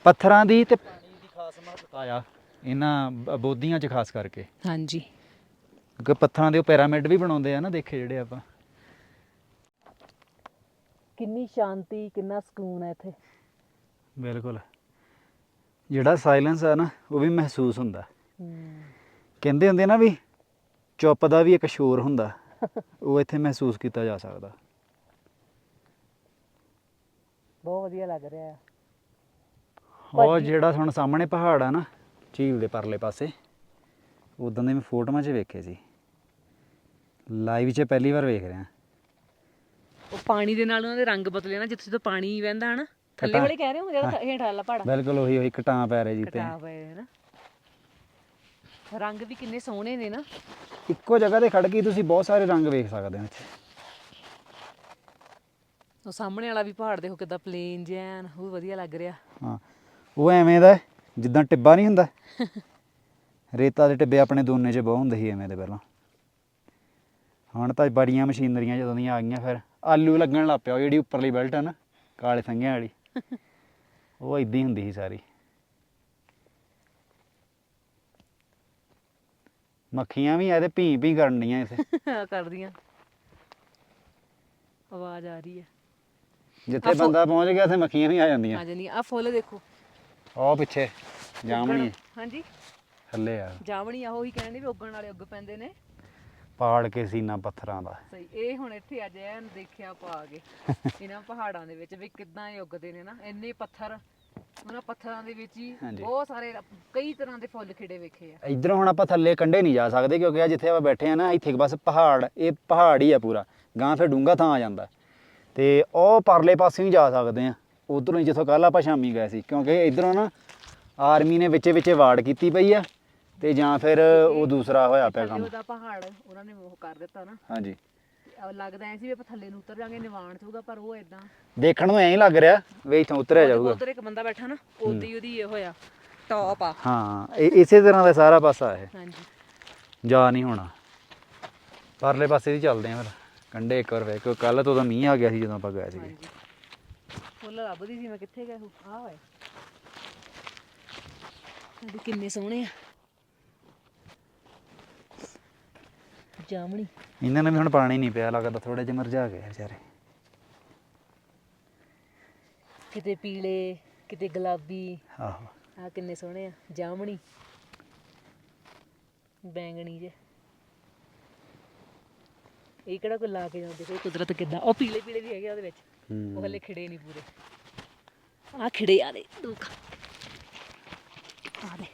ਪੱਥਰਾਂ ਦੀ ਤੇ ਪਾਣੀ ਦੀ ਖਾਸ ਮਹੱਤਤਾ ਆ ਇਹਨਾਂ ਬੋਧੀਆਂ 'ਚ ਖਾਸ ਕਰਕੇ। ਹਾਂਜੀ। ਕਿਉਂਕਿ ਪੱਥਰਾਂ ਦੇ ਉਹ ਪਿਰਾਮਿਡ ਵੀ ਬਣਾਉਂਦੇ ਆ ਨਾ ਦੇਖੇ ਜਿਹੜੇ ਆਪਾਂ। ਕਿੰਨੀ ਸ਼ਾਂਤੀ ਕਿੰਨਾ ਸਕੂਨ ਹੈ ਇੱਥੇ। ਬਿਲਕੁਲ। ਜਿਹੜਾ ਸਾਇਲੈਂਸ ਆ ਨਾ ਉਹ ਵੀ ਮਹਿਸੂਸ ਹੁੰਦਾ। ਕਹਿੰਦੇ ਹੁੰਦੇ ਨਾ ਵੀ ਚੁੱਪ ਦਾ ਵੀ ਇੱਕ ਸ਼ੋਰ ਹੁੰਦਾ ਉਹ ਇੱਥੇ ਮਹਿਸੂਸ ਕੀਤਾ ਜਾ ਸਕਦਾ। ਬਹੁਤ ਵਧੀਆ ਲੱਗ ਰਿਹਾ ਹੈ ਉਹ ਜਿਹੜਾ ਹੁਣ ਸਾਹਮਣੇ ਪਹਾੜ ਆ ਨਾ ਝੀਲ ਦੇ ਪਰਲੇ ਪਾਸੇ ਉਦੋਂ ਦੇ ਮੈਂ ਫੋਟੋਆਂ 'ਚ ਵੇਖੇ ਸੀ। ਲਾਈਵ 'ਚ ਪਹਿਲੀ ਵਾਰ ਵੇਖ ਰਿਹਾ। ਉਹ ਪਾਣੀ ਦੇ ਨਾਲ ਉਹਨਾਂ ਦੇ ਰੰਗ ਬਦਲੇ ਨਾ ਜਿੱਥੇ ਤੋਂ ਪਾਣੀ ਵਹਿੰਦਾ ਹਨਾ। ਥੱਲੇ ਵਾਲੇ ਕਹਿ ਰਹੇ ਹੋ ਜਿਹੜਾ ਹੇਠ ਵਾਲਾ ਪਹਾੜ ਬਿਲਕੁਲ ਉਹੀ ਉਹੀ ਕਟਾਂ ਪੈ ਰਹੇ ਜੀ ਤੇ। ਕਟਾ ਪਏ ਹੈ ਨਾ। ਰੰਗ ਵੀ ਕਿੰਨੇ ਸੋਹਣੇ ਨੇ ਨਾ। ਇੱਕੋ ਜਗ੍ਹਾ ਤੇ ਖੜ ਕੇ ਤੁਸੀਂ ਬਹੁਤ ਸਾਰੇ ਰੰਗ ਵੇਖ ਸਕਦੇ ਹੋ ਇੱਥੇ। ਉਹ ਸਾਹਮਣੇ ਵਾਲਾ ਵੀ ਪਹਾੜ ਦੇਖੋ ਕਿਦਾਂ ਪਲੇਨ ਜਿਹਾ ਉਹ ਵਧੀਆ ਲੱਗ ਰਿਹਾ। ਹਾਂ ਉਹ ਐਵੇਂ ਦਾ ਜਿੱਦਾਂ ਟਿੱਬਾ ਨਹੀਂ ਹੁੰਦਾ। ਰੇਤਾ ਦੇ ਟਿੱਬੇ ਆਪਣੇ ਦੋਨੇ 'ਚ ਬਹੁਤ ਹੁੰਦੇ ਸੀ ਐਵੇਂ ਦੇ ਪਹਿਲਾਂ। ਹੁਣ ਤਾਂ ਬੜੀਆਂ ਮਸ਼ੀਨਰੀਆਂ ਜਦੋਂ ਦੀਆਂ ਆ ਗਈਆਂ ਫਿਰ ਆਲੂ ਲੱਗਣ ਲੱਗ ਪਿਆ ਉਹ ਜਿਹੜੀ ਉੱਪਰਲੀ ਬੈਲਟ ਹੈ ਨਾ ਕਾਲੇ ਸੰਘਿਆਂ ਵਾਲੀ। ਉਹ ਇਦਾਂ ਹੀ ਹੁੰਦੀ ਸੀ ਸਾਰੀ। ਮੱਖੀਆਂ ਵੀ ਇਹਦੇ ਭੀ ਭੀ ਕਰਨ ਡੀਆਂ ਇੱਥੇ। ਕਰਦੀਆਂ। ਆਵਾਜ਼ ਆ ਰਹੀ ਹੈ। ਜਿੱਥੇ ਬੰਦਾ ਪਹੁੰਚ ਗਿਆ ਉੱਥੇ ਮੱਖੀਆਂ ਵੀ ਆ ਜਾਂਦੀਆਂ। ਆ ਜਾਨੀ ਆ ਫੁੱਲ ਦੇਖੋ। ਉਹ ਪਿੱਛੇ ਜਾਮਣੀ। ਹਾਂਜੀ। ਥੱਲੇ ਆ। ਜਾਮਣੀ ਆ ਉਹੀ ਕਹਿੰਦੇ ਵੀ ਉੱਗਣ ਵਾਲੇ ਉੱਗ ਪੈਂਦੇ ਨੇ। ਪਾੜ ਕੇ ਸੀਨਾ ਪੱਥਰਾਂ ਦਾ। ਸਹੀ ਇਹ ਹੁਣ ਇੱਥੇ ਅੱਜ ਐਨ ਦੇਖਿਆ ਪਾ ਕੇ। ਇਹਨਾਂ ਪਹਾੜਾਂ ਦੇ ਵਿੱਚ ਵੀ ਕਿੱਦਾਂ ਇਹ ਉੱਗਦੇ ਨੇ ਨਾ ਇੰਨੇ ਪੱਥਰ ਉਹਨਾਂ ਪੱਥਰਾਂ ਦੇ ਵਿੱਚ ਹੀ ਹਾਂਜੀ। ਬਹੁਤ ਸਾਰੇ ਕਈ ਤਰ੍ਹਾਂ ਦੇ ਫੁੱਲ ਖਿੜੇ ਵੇਖੇ ਆ। ਇਧਰੋਂ ਹੁਣ ਆਪਾਂ ਥੱਲੇ ਕੰਢੇ ਨਹੀਂ ਜਾ ਸਕਦੇ ਕਿਉਂਕਿ ਆ ਜਿੱਥੇ ਆਪਾਂ ਬੈਠੇ ਆ ਨਾ ਇੱਥੇ ਬਸ ਪਹਾੜ ਇਹ ਪਹਾੜ ਹੀ ਆ ਪੂਰਾ। ਗਾਂ ਫਿਰ ਡੂੰਗਾ ਥਾਂ ਆ ਜਾਂਦਾ। ਤੇ ਉਹ ਪਰਲੇ ਪਾਸੇ ਵੀ ਜਾ ਸਕਦੇ ਆ। ਉਧਰੋਂ ਜਿੱਥੋਂ ਕੱਲ ਆਪਾਂ ਸ਼ਾਮੀ ਗਏ ਸੀ ਕਿਉਂਕਿ ਇਧਰੋਂ ਨਾ ਆਰਮੀ ਨੇ ਵਿੱਚੇ ਵਿੱਚੇ ਵਾੜ ਕੀਤੀ ਪਈ ਆ। ਤੇ ਜਾਂ ਫਿਰ ਉਹ ਦੂਸਰਾ ਹੋਇਆ ਪਿਆ ਕੰਮ। ਉਹਦਾ ਪਹਾੜ ਉਹਨਾਂ ਨੇ ਉਹ ਕਰ ਦਿੱਤਾ ਨਾ। ਹਾਂਜੀ। ਲੱਗਦਾ ਐ ਸੀ ਵੀ ਆਪਾਂ ਥੱਲੇ ਨੂੰ ਉਤਰ ਜਾਾਂਗੇ ਨਿਵਾਨ ਚ ਹੋਊਗਾ ਪਰ ਉਹ ਇਦਾਂ ਦੇਖਣ ਨੂੰ ਐਂ ਹੀ ਲੱਗ ਰਿਹਾ ਵੀ ਇੱਥੋਂ ਉਤਰਿਆ ਜਾਊਗਾ। ਉਧਰ ਇੱਕ ਬੰਦਾ ਬੈਠਾ ਨਾ ਉਹਦੀ ਉਹਦੀ ਇਹ ਹੋਇਆ ਟੌਪ ਆ। ਹਾਂ ਇਹ ਇਸੇ ਤਰ੍ਹਾਂ ਦਾ ਸਾਰਾ ਪਾਸਾ ਹੈ ਹਾਂਜੀ। ਜਾ ਨਹੀਂ ਹੋਣਾ। ਪਰਲੇ ਪਾਸੇ ਦੀ ਚੱਲਦੇ ਆ ਫਿਰ ਕੰਢੇ ਇੱਕ ਵਾਰ ਵੇਖ ਕੱਲ ਤੋਂ ਤਾਂ ਮੀਂਹ ਆ ਗਿਆ ਸੀ ਜਦੋਂ ਆਪਾਂ ਗਏ ਹਾਂਜੀ। ਫੁੱਲ ਲੱਭਦੀ ਸੀ ਮੈਂ ਕਿੱਥੇ ਗਿਆ ਆ ਹੋਏ ਕਿੰਨੇ ਸੋਹਣੇ ਆ। ਜਾਮਣੀ ਇਹਨਾਂ ਨੇ ਵੀ ਹੁਣ ਪਾਣੀ ਨਹੀਂ ਪਿਆ ਲੱਗਦਾ ਥੋੜੇ ਜਿਹਾ ਮਰਜਾ ਗਏ ਵਿਚਾਰੇ। ਕਿਤੇ ਪੀਲੇ ਕਿਤੇ ਗੁਲਾਬੀ। ਆਹੋ। ਆ ਕਿੰਨੇ ਸੋਹਣੇ ਆ ਜਾਮਣੀ ਬੈਂਗਣੀ ਜੇ। ਇਹ ਕਿਹੜਾ ਕੋਈ ਲਾ ਕੇ ਜਾਂਦੇ ਕੋਈ ਕੁਦਰਤ ਕਿੱਦਾਂ? ਉਹ ਪੀਲੇ ਪੀਲੇ ਵੀ ਹੈਗੇ ਆ ਉਹਦੇ ਵਿੱਚ। ਉਹ। ਹਲੇ ਖਿੜੇ ਨਹੀਂ ਪੂਰੇ। ਆ ਖਿੜੇ ਆ ਦੇ ਦੁੱਖ ਆ ਦੇ।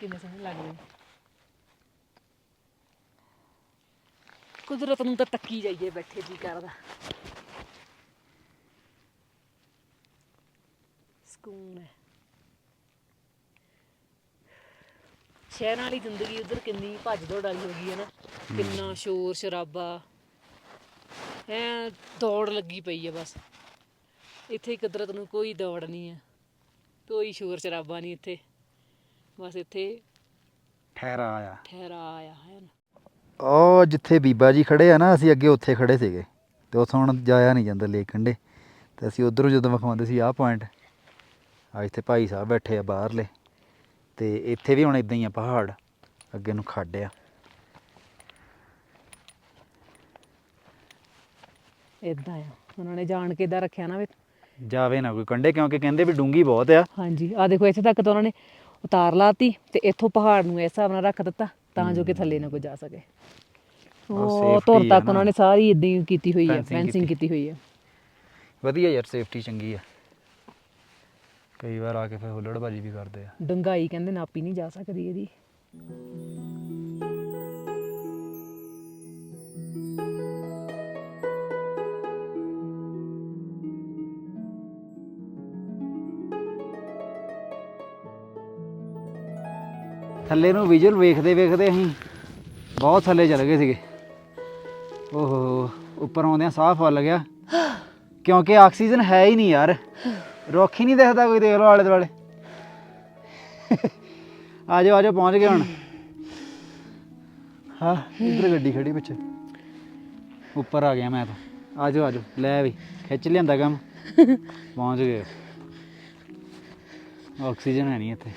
ਕਿੰਨੇ ਸੋਹਣੇ ਲੱਗਦੇ ਨੇ। ਕੁਦਰਤ ਨੂੰ ਤਾਂ ਤੱਕੀ ਜਾਈਏ ਬੈਠੇ ਜੀ ਕਰਦਾ। ਸਕੂਨ ਹੈ। ਸ਼ਹਿਰਾਂ ਵਾਲੀ ਜ਼ਿੰਦਗੀ ਉਧਰ ਕਿੰਨੀ ਭੱਜ ਦੌੜ ਵਾਲੀ ਹੋ ਗਈ ਹੈ ਨਾ। ਕਿੰਨਾ ਸ਼ੋਰ ਸ਼ਰਾਬਾ। ਐ ਦੌੜ ਲੱਗੀ ਪਈ ਹੈ ਬਸ। ਇੱਥੇ ਕੁਦਰਤ ਨੂੰ ਕੋਈ ਦੌੜ ਨਹੀਂ ਹੈ। ਕੋਈ ਸ਼ੋਰ ਸ਼ਰਾਬਾ ਨਹੀਂ ਇੱਥੇ। ਬਸ ਇੱਥੇ ਠਹਿਰਾ ਆਇਆ। ਠਹਿਰਾ ਆਇਆ ਹੈ ਨਾ। ਉਹ ਜਿੱਥੇ ਬੀਬਾ ਜੀ ਖੜੇ ਆ ਨਾ ਅਸੀਂ ਅੱਗੇ ਉੱਥੇ ਖੜੇ ਸੀਗੇ। ਤੇ ਉੱਥੋਂ ਹੁਣ ਜਾਇਆ ਨਹੀਂ ਜਾਂਦਾ ਲੇਕ ਕੰਢੇ ਤੇ ਅਸੀਂ ਉਧਰੋਂ ਜਦੋਂ ਵਿਖਾਉਂਦੇ ਸੀ ਆਹ ਪੁਆਇੰਟ ਆ ਇੱਥੇ ਭਾਈ ਸਾਹਿਬ ਬੈਠੇ ਆ ਬਾਹਰਲੇ। ਤੇ ਇੱਥੇ ਵੀ ਹੁਣ ਇਦਾਂ ਹੀ ਆ ਪਹਾੜ ਅੱਗੇ ਨੂੰ ਖੱਡ ਆ। ਇਦਾਂ ਆ। ਉਹਨਾਂ ਨੇ ਜਾਣ ਕੇ ਇਦਾਂ ਰੱਖਿਆ ਨਾ ਵੀ ਜਾਵੇ ਨਾ ਕੋਈ ਕੰਢੇ ਕਿਉਂਕਿ ਕਹਿੰਦੇ ਵੀ ਡੂੰਗੀ ਬਹੁਤ ਆ। ਹਾਂਜੀ ਆ ਦੇਖੋ ਇੱਥੇ ਤੱਕ ਤਾਂ ਉਹਨਾਂ ਨੇ ਉਤਾਰ ਲਾਤੀ ਤੇ ਇੱਥੋਂ ਪਹਾੜ ਨੂੰ ਇਸ ਹਿਸਾਬ ਨਾਲ ਰੱਖ ਦਿੱਤਾ। ਤਾਂ ਜੋ ਕਿ ਥੱਲੇ ਨਾ ਕੋਈ ਜਾ ਸਕੇ। ਉਹ ਤੁਰ ਤੱਕ। ਉਹਨਾਂ ਨੇ ਸਾਰੀ ਇਦਾਂ ਹੀ ਕੀਤੀ ਹੋਈ ਹੈ ਫੈਂਸਿੰਗ ਕੀਤੀ। ਕੀਤੀ ਹੋਈ ਹੈ। ਵਧੀਆ ਯਾਰ ਸੇਫਟੀ ਚੰਗੀ ਆ। ਕਈ ਵਾਰ ਆ ਕੇ ਫਿਰ ਹੁੱਲੜਬਾਜੀ ਵੀ ਕਰਦੇ ਆ। ਡੰਗਾਈ ਕਹਿੰਦੇ ਨਾਪੀ ਨਹੀਂ ਜਾ ਸਕਦੀ ਇਹਦੀ। ਥੱਲੇ ਨੂੰ ਵਿਜ਼ੂਅਲ ਵੇਖਦੇ ਵੇਖਦੇ ਅਸੀਂ ਬਹੁਤ ਥੱਲੇ ਚਲੇ ਗਏ ਸੀਗੇ। ਓਹੋ, ਉੱਪਰ ਆਉਂਦਿਆਂ ਸਾਹ ਫੁੱਲ ਗਿਆ। ਕਿਉਂਕਿ ਆਕਸੀਜਨ ਹੈ ਹੀ ਨਹੀਂ ਯਾਰ। ਰੁੱਖ ਹੀ ਨਹੀਂ ਦਿਖਦਾ ਕੋਈ ਦੇਖ ਲਓ ਆਲੇ ਦੁਆਲੇ। ਆ ਜਾਓ ਆ ਜਾਓ ਪਹੁੰਚ ਗਏ ਹੁਣ। ਹਾਂ, ਇੱਧਰ ਗੱਡੀ ਖੜੀ ਪਿੱਛੇ। ਉੱਪਰ ਆ ਗਿਆ ਮੈਂ ਤਾਂ। ਆ ਜਾਓ ਆ ਜਾਓ ਲੈ ਵੀ, ਖਿੱਚ ਲਿਆਂਦਾ ਕੰਮ। ਪਹੁੰਚ ਗਏ। ਆਕਸੀਜਨ ਹੈ ਨਹੀਂ ਇੱਥੇ।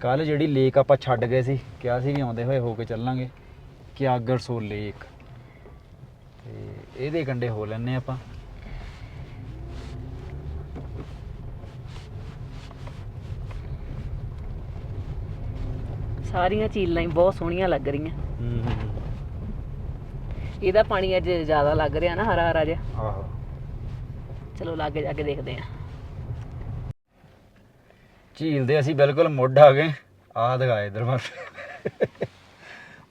ਕੱਲ ਜਿਹੜੀ ਲੇਕ ਆਪਾਂ ਛੱਡ ਗਏ ਸੀ ਕਿਹਾ ਸੀ ਵੀ ਆਉਂਦੇ ਹੋਏ ਹੋ ਕੇ ਚੱਲਾਂਗੇ ਕਿਆਗਰ ਸੋ ਲੇਕ। ਤੇ ਇਹਦੇ ਕੰਡੇ ਹੋ ਲੈਣੇ ਆਪਾਂ। ਸਾਰੀਆਂ ਝੀਲਾਂ ਹੀ ਬਹੁਤ ਸੋਹਣੀਆਂ ਲੱਗ ਰਹੀਆਂ। ਇਹਦਾ ਪਾਣੀ ਅੱਜ ਜ਼ਿਆਦਾ ਲੱਗ ਰਿਹਾ ਨਾ ਹਰਾ ਹਰਾ ਜਿਹਾ। ਆਹੋ। ਚਲੋ ਲਾਗੇ ਜਾ ਕੇ ਦੇਖਦੇ ਆਂ ਝੀਲ ਦੇ ਅਸੀਂ ਬਿਲਕੁਲ ਮੁੱਢ ਆ ਗਏ। ਆਹ ਦਿਖਾਏ ਇਧਰ ਮਰ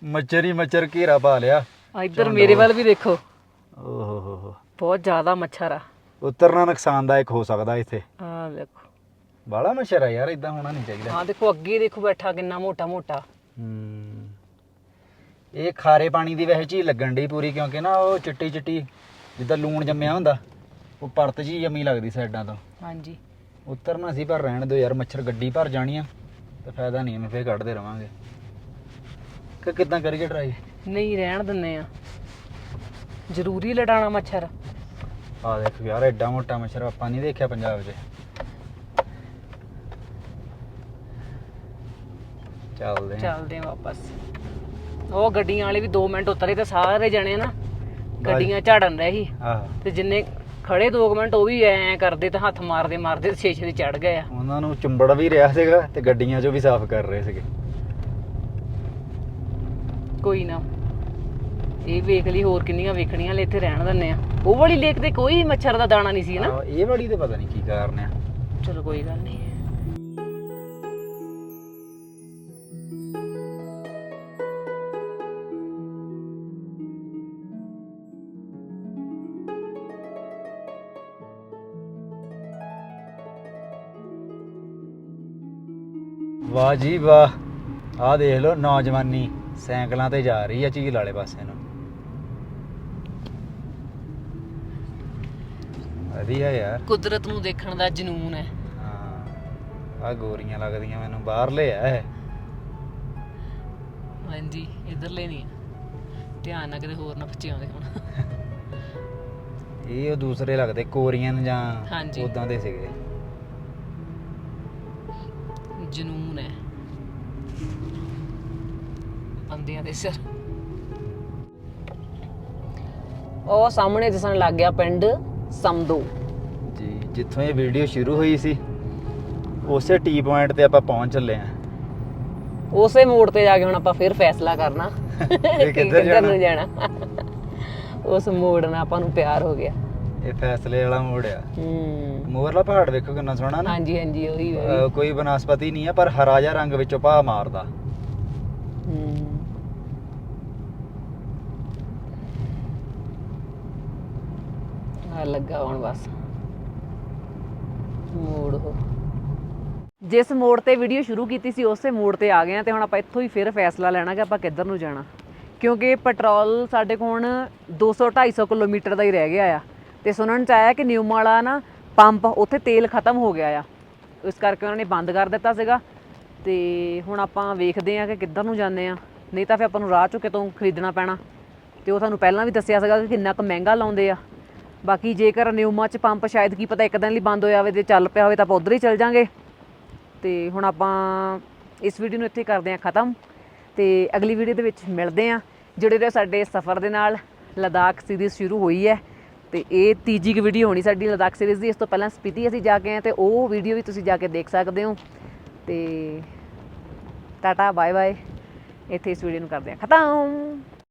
ਮੱਛਰ ਹੀ ਮੱਛਰ ਘੇਰਾ ਪਾ ਲਿਆ। ਆ ਇੱਧਰ ਮੇਰੇ ਵੱਲ ਵੀ ਦੇਖੋ। ਓਹ ਹੋ ਹੋ। ਹੋ ਬਹੁਤ ਜ਼ਿਆਦਾ ਮੱਛਰ ਆ। ਉਤਰਨਾ ਨੁਕਸਾਨਦਾਇਕ ਹੋ ਸਕਦਾ ਇੱਥੇ। ਆ ਦੇਖੋ ਬਾਲਾ ਮੱਛਰ ਆ ਯਾਰ ਇਦਾਂ ਹੋਣਾ ਨਹੀਂ ਚਾਹੀਦਾ। ਆ ਦੇਖੋ ਅੱਗੇ ਦੇਖੋ ਬੈਠਾ ਕਿੰਨਾ ਮੋਟਾ ਮੋਟਾ। ਹੂੰ। ਇਹ ਖਾਰੇ ਪਾਣੀ ਦੀ ਵੈਸੇ ਝੀਲ ਲੱਗਣ ਡਈ ਪੂਰੀ ਕਿਉਂਕਿ ਨਾ ਉਹ ਚਿੱਟੀ ਚਿੱਟੀ ਜਿੱਦਾਂ ਲੂਣ ਜੰਮਿਆ ਹੁੰਦਾ ਉਹ ਪਰਤ ਜੀ ਜੰਮੀ ਲੱਗਦੀ ਸਾਈਡਾਂ ਤੋਂ। ਹਾਂਜੀ। ਉਤਰਨਾ ਸੀ ਪਰ ਰਹਿਣ ਦਿਓ ਯਾਰ ਮੱਛਰ ਗੱਡੀ ਭਰ ਜਾਣੀ ਆ ਤੇ ਫਾਇਦਾ ਨਹੀਂ ਐਵੇਂ ਫੇਰ ਕੱਢਦੇ ਰਵਾਂਗੇ। ਕਿ ਕਿਦਾਂ ਕਰੀਏ ਟਰਾਈ ਨਹੀਂ ਰਹਿਣ ਦਿੰਨੇ ਆ। ਜ਼ਰੂਰੀ ਲੜਾਣਾ ਮੱਛਰ। ਆ ਦੇਖ ਯਾਰ ਐਡਾ ਮੋਟਾ ਮੱਛਰ ਆਪਾਂ ਨਹੀਂ ਦੇਖਿਆ ਪੰਜਾਬ 'ਚ। ਚੱਲਦੇ ਆ। ਚੱਲਦੇ ਆ ਵਾਪਸ। ਉਹ ਗੱਡੀਆਂ ਵਾਲੇ ਵੀ 2 ਮਿੰਟ ਉਤਰੇ ਤੇ ਸਾਰੇ ਜਣੇ ਨਾ ਗੱਡੀਆਂ ਝਾੜਨ ਰਹੇ ਸੀ। ਆਹ। ਤੇ ਜਿੰਨੇ ਖੜੇ 2 ਮਿੰਟ ਉਹ ਵੀ ਐ ਕਰਦੇ ਤੇ ਹੱਥ ਮਾਰਦੇ ਮਾਰਦੇ ਛੇਛੇ ਦੀ ਚੜ ਗਏ ਆ। ਉਹਨਾਂ ਨੂੰ ਚੁੰਬੜ ਵੀ ਰਿਹਾ ਸੀਗਾ ਤੇ ਗੱਡੀਆਂ 'ਚੋਂ ਵੀ ਸਾਫ਼ ਕਰ ਰਹੇ ਸੀਗੇ। ਕੋਈ ਨਾ। ਇਹ ਵੇਖ ਲਈ ਹੋਰ ਕਿੰਨੀਆਂ ਵੇਖਣੀਆਂ ਲੈ ਇੱਥੇ ਰਹਿਣ ਦਿੰਨੇ ਆ। ਉਹ ਵਾਲੀ ਲੇਕ ਤੇ ਕੋਈ ਮੱਛਰ ਦਾ ਦਾਣਾ ਨਹੀਂ ਸੀ ਨਾ। ਆਹ, ਇਹ ਵਾਲੀ ਤੇ ਪਤਾ ਨਹੀਂ ਕੀ ਕਾਰਨ ਆ। ਚਲੋ ਕੋਈ ਗੱਲ ਨਹੀਂ। ਵਾਹ ਜੀ ਵਾਹ। ਆਹ ਦੇਖ ਲਓ ਨੌਜਵਾਨੀ ਸਾਈਕਲਾਂ ਤੇ ਜਾ ਰਹੀ ਆ ਝੀਲ ਵਾਲੇ ਪਾਸੇ ਨੂੰ। ਵਧੀਆ ਯਾਰ। ਕੁਦਰਤ ਨੂੰ ਦੇਖਣ ਦਾ ਜਨੂਨ ਹੈ। ਹਾਂ ਆ ਗੋਰੀਆਂ ਲੱਗਦੀਆਂ ਮੈਨੂੰ ਬਾਹਰਲੇ ਆ ਇਹ। ਹਾਂਜੀ ਇਧਰਲੇ ਨਹੀਂ ਧਿਆਨ ਨਾਲ ਕਿਤੇ ਹੋਰ ਨਾ ਬੱਚੇ ਆਉਂਦੇ ਹੁਣ। ਇਹ ਉਹ ਦੂਸਰੇ ਲੱਗਦੇ ਕੋਰੀਅਨ ਜਾਂ ਹਾਂਜੀ। ਉਦਾਂ ਦੇ ਸੀਗੇ। ਜਨੂਨ ਹੈ। ਬੰਦਿਆਂ ਦੇ ਸਿਰ। ਉਹ ਸਾਹਮਣੇ ਦਿਸਣ ਲੱਗ ਗਿਆ ਪਿੰਡ ਸਮਦੋ। ਜੀ ਜਿੱਥੋਂ ਇਹ ਵੀਡੀਓ ਸ਼ੁਰੂ ਹੋਈ ਸੀ ਉਸੇ ਟੀ ਪੁਆਇੰਟ ਤੇ ਆਪਾਂ ਪਹੁੰਚ ਚੱਲੇ ਆ ਉਸੇ ਮੋੜ ਤੇ ਜਾ ਕੇ ਹੁਣ ਆਪਾਂ ਫਿਰ ਫੈਸਲਾ ਕਰਨਾ। ਕਿ ਕਿੱਧਰ ਨੂੰ ਜਾਣਾ? ਉਸ ਮੋੜ ਨਾਲ ਆਪਾਂ ਨੂੰ ਪਿਆਰ ਹੋ ਗਿਆ। ਇਹ ਫੈਸਲੇ ਵਾਲਾ ਮੋੜ ਆ। ਹੂੰ। ਮੋਰਲਾ ਪਹਾੜ ਵੇਖੋ ਕਿੰਨਾ ਸੋਹਣਾ ਨਾ। ਹਾਂਜੀ ਹਾਂਜੀ ਉਹੀ ਉਹੀ। ਅਹ ਕੋਈ ਬਨਸਪਤੀ ਨਹੀਂ ਆ ਪਰ ਹਰਾ ਜਿਹਾ ਰੰਗ ਵਿੱਚੋਂ ਭਾ ਮਾਰਦਾ। ਹੂੰ। ਆ ਲੱਗਾ ਹੁਣ ਬਸ। ਮੋੜ ਉਹ ਜਿਸ ਮੋੜ ਤੇ ਵੀਡੀਓ ਸ਼ੁਰੂ ਕੀਤੀ ਸੀ ਉਸੇ ਮੋੜ ਤੇ ਆ ਗਏ ਆ ਤੇ ਹੁਣ ਆਪਾਂ ਇੱਥੋਂ ਹੀ ਫਿਰ ਫੈਸਲਾ ਲੈਣਾ ਕਿ ਆਪਾਂ ਕਿੱਧਰ ਨੂੰ ਜਾਣਾ। ਕਿਉਂਕਿ ਪੈਟਰੋਲ ਸਾਡੇ ਕੋਲ 200 250 ਕਿਲੋਮੀਟਰ ਦਾ ਹੀ ਰਹਿ ਗਿਆ ਆ। ਤੇ ਸੁਣਨ ਚ ਆਇਆ ਕਿ ਨਿਊਮਾ ਵਾਲਾ ਨਾ ਪੰਪ ਉੱਥੇ ਤੇਲ ਖਤਮ ਹੋ ਗਿਆ ਆ। ਇਸ ਕਰਕੇ ਉਹਨਾਂ ਨੇ ਬੰਦ ਕਰ ਦਿੱਤਾ ਸੀਗਾ। ਤੇ ਹੁਣ ਆਪਾਂ ਵੇਖਦੇ ਆ ਕਿ ਕਿੱਧਰ ਨੂੰ ਜਾਂਦੇ ਆ ਨਹੀਂ ਤਾਂ ਫਿਰ ਆਪਾਂ ਨੂੰ ਰਾਹ ਚੋਂ ਕਿਤੋਂ ਖਰੀਦਣਾ ਪੈਣਾ। ਤੇ ਉਹ ਤੁਹਾਨੂੰ ਪਹਿਲਾਂ ਵੀ ਦੱਸਿਆ ਸੀਗਾ ਕਿ ਕਿੰਨਾ ਕੁ ਮਹਿੰਗਾ ਲਾਉਂਦੇ ਆ। ਬਾਕੀ ਜੇਕਰ ਨਿਊਮਾ ਚ ਪੰਪ ਸ਼ਾਇਦ ਕੀ ਪਤਾ ਇੱਕ ਦਿਨ ਲਈ ਬੰਦ ਹੋਇਆ ਹੋਵੇ ਤੇ ਚੱਲ ਪਿਆ ਹੋਵੇ ਤਾਂ ਆਪਾਂ ਉਧਰ ਹੀ ਚੱਲ ਜਾਾਂਗੇ। ਤੇ ਹੁਣ ਆਪਾਂ ਇਸ ਵੀਡੀਓ ਨੂੰ ਇੱਥੇ ਕਰਦੇ ਹਾਂ ਖਤਮ। ਤੇ ਅਗਲੀ ਵੀਡੀਓ ਦੇ ਵਿੱਚ ਮਿਲਦੇ ਹਾਂ। ਜਿਹੜੇ ਰਹੋ ਸਾਡੇ ਸਫ਼ਰ ਦੇ ਨਾਲ। ਲਦਾਖ ਸੀਰੀਜ਼ ਸ਼ੁਰੂ ਹੋਈ ਹੈ। ਤੇ ਇਹ ਤੀਜੀ ਕੀ ਵੀਡੀਓ ਹੋਣੀ ਸਾਡੀ ਲਦਾਖ ਸੀਰੀਜ਼ ਦੀ। ਇਸ ਤੋਂ ਪਹਿਲਾਂ ਸਪੀਤੀ ਅਸੀਂ ਜਾ ਕੇ ਆਏ ਤੇ ਉਹ ਵੀਡੀਓ ਵੀ ਤੁਸੀਂ ਜਾ ਕੇ ਦੇਖ ਸਕਦੇ ਹੋ। ਤੇ ਟਾਟਾ ਬਾਏ ਬਾਏ ਇੱਥੇ ਇਸ ਵੀਡੀਓ ਨੂੰ ਕਰਦੇ ਹਾਂ। ਖਤਮ!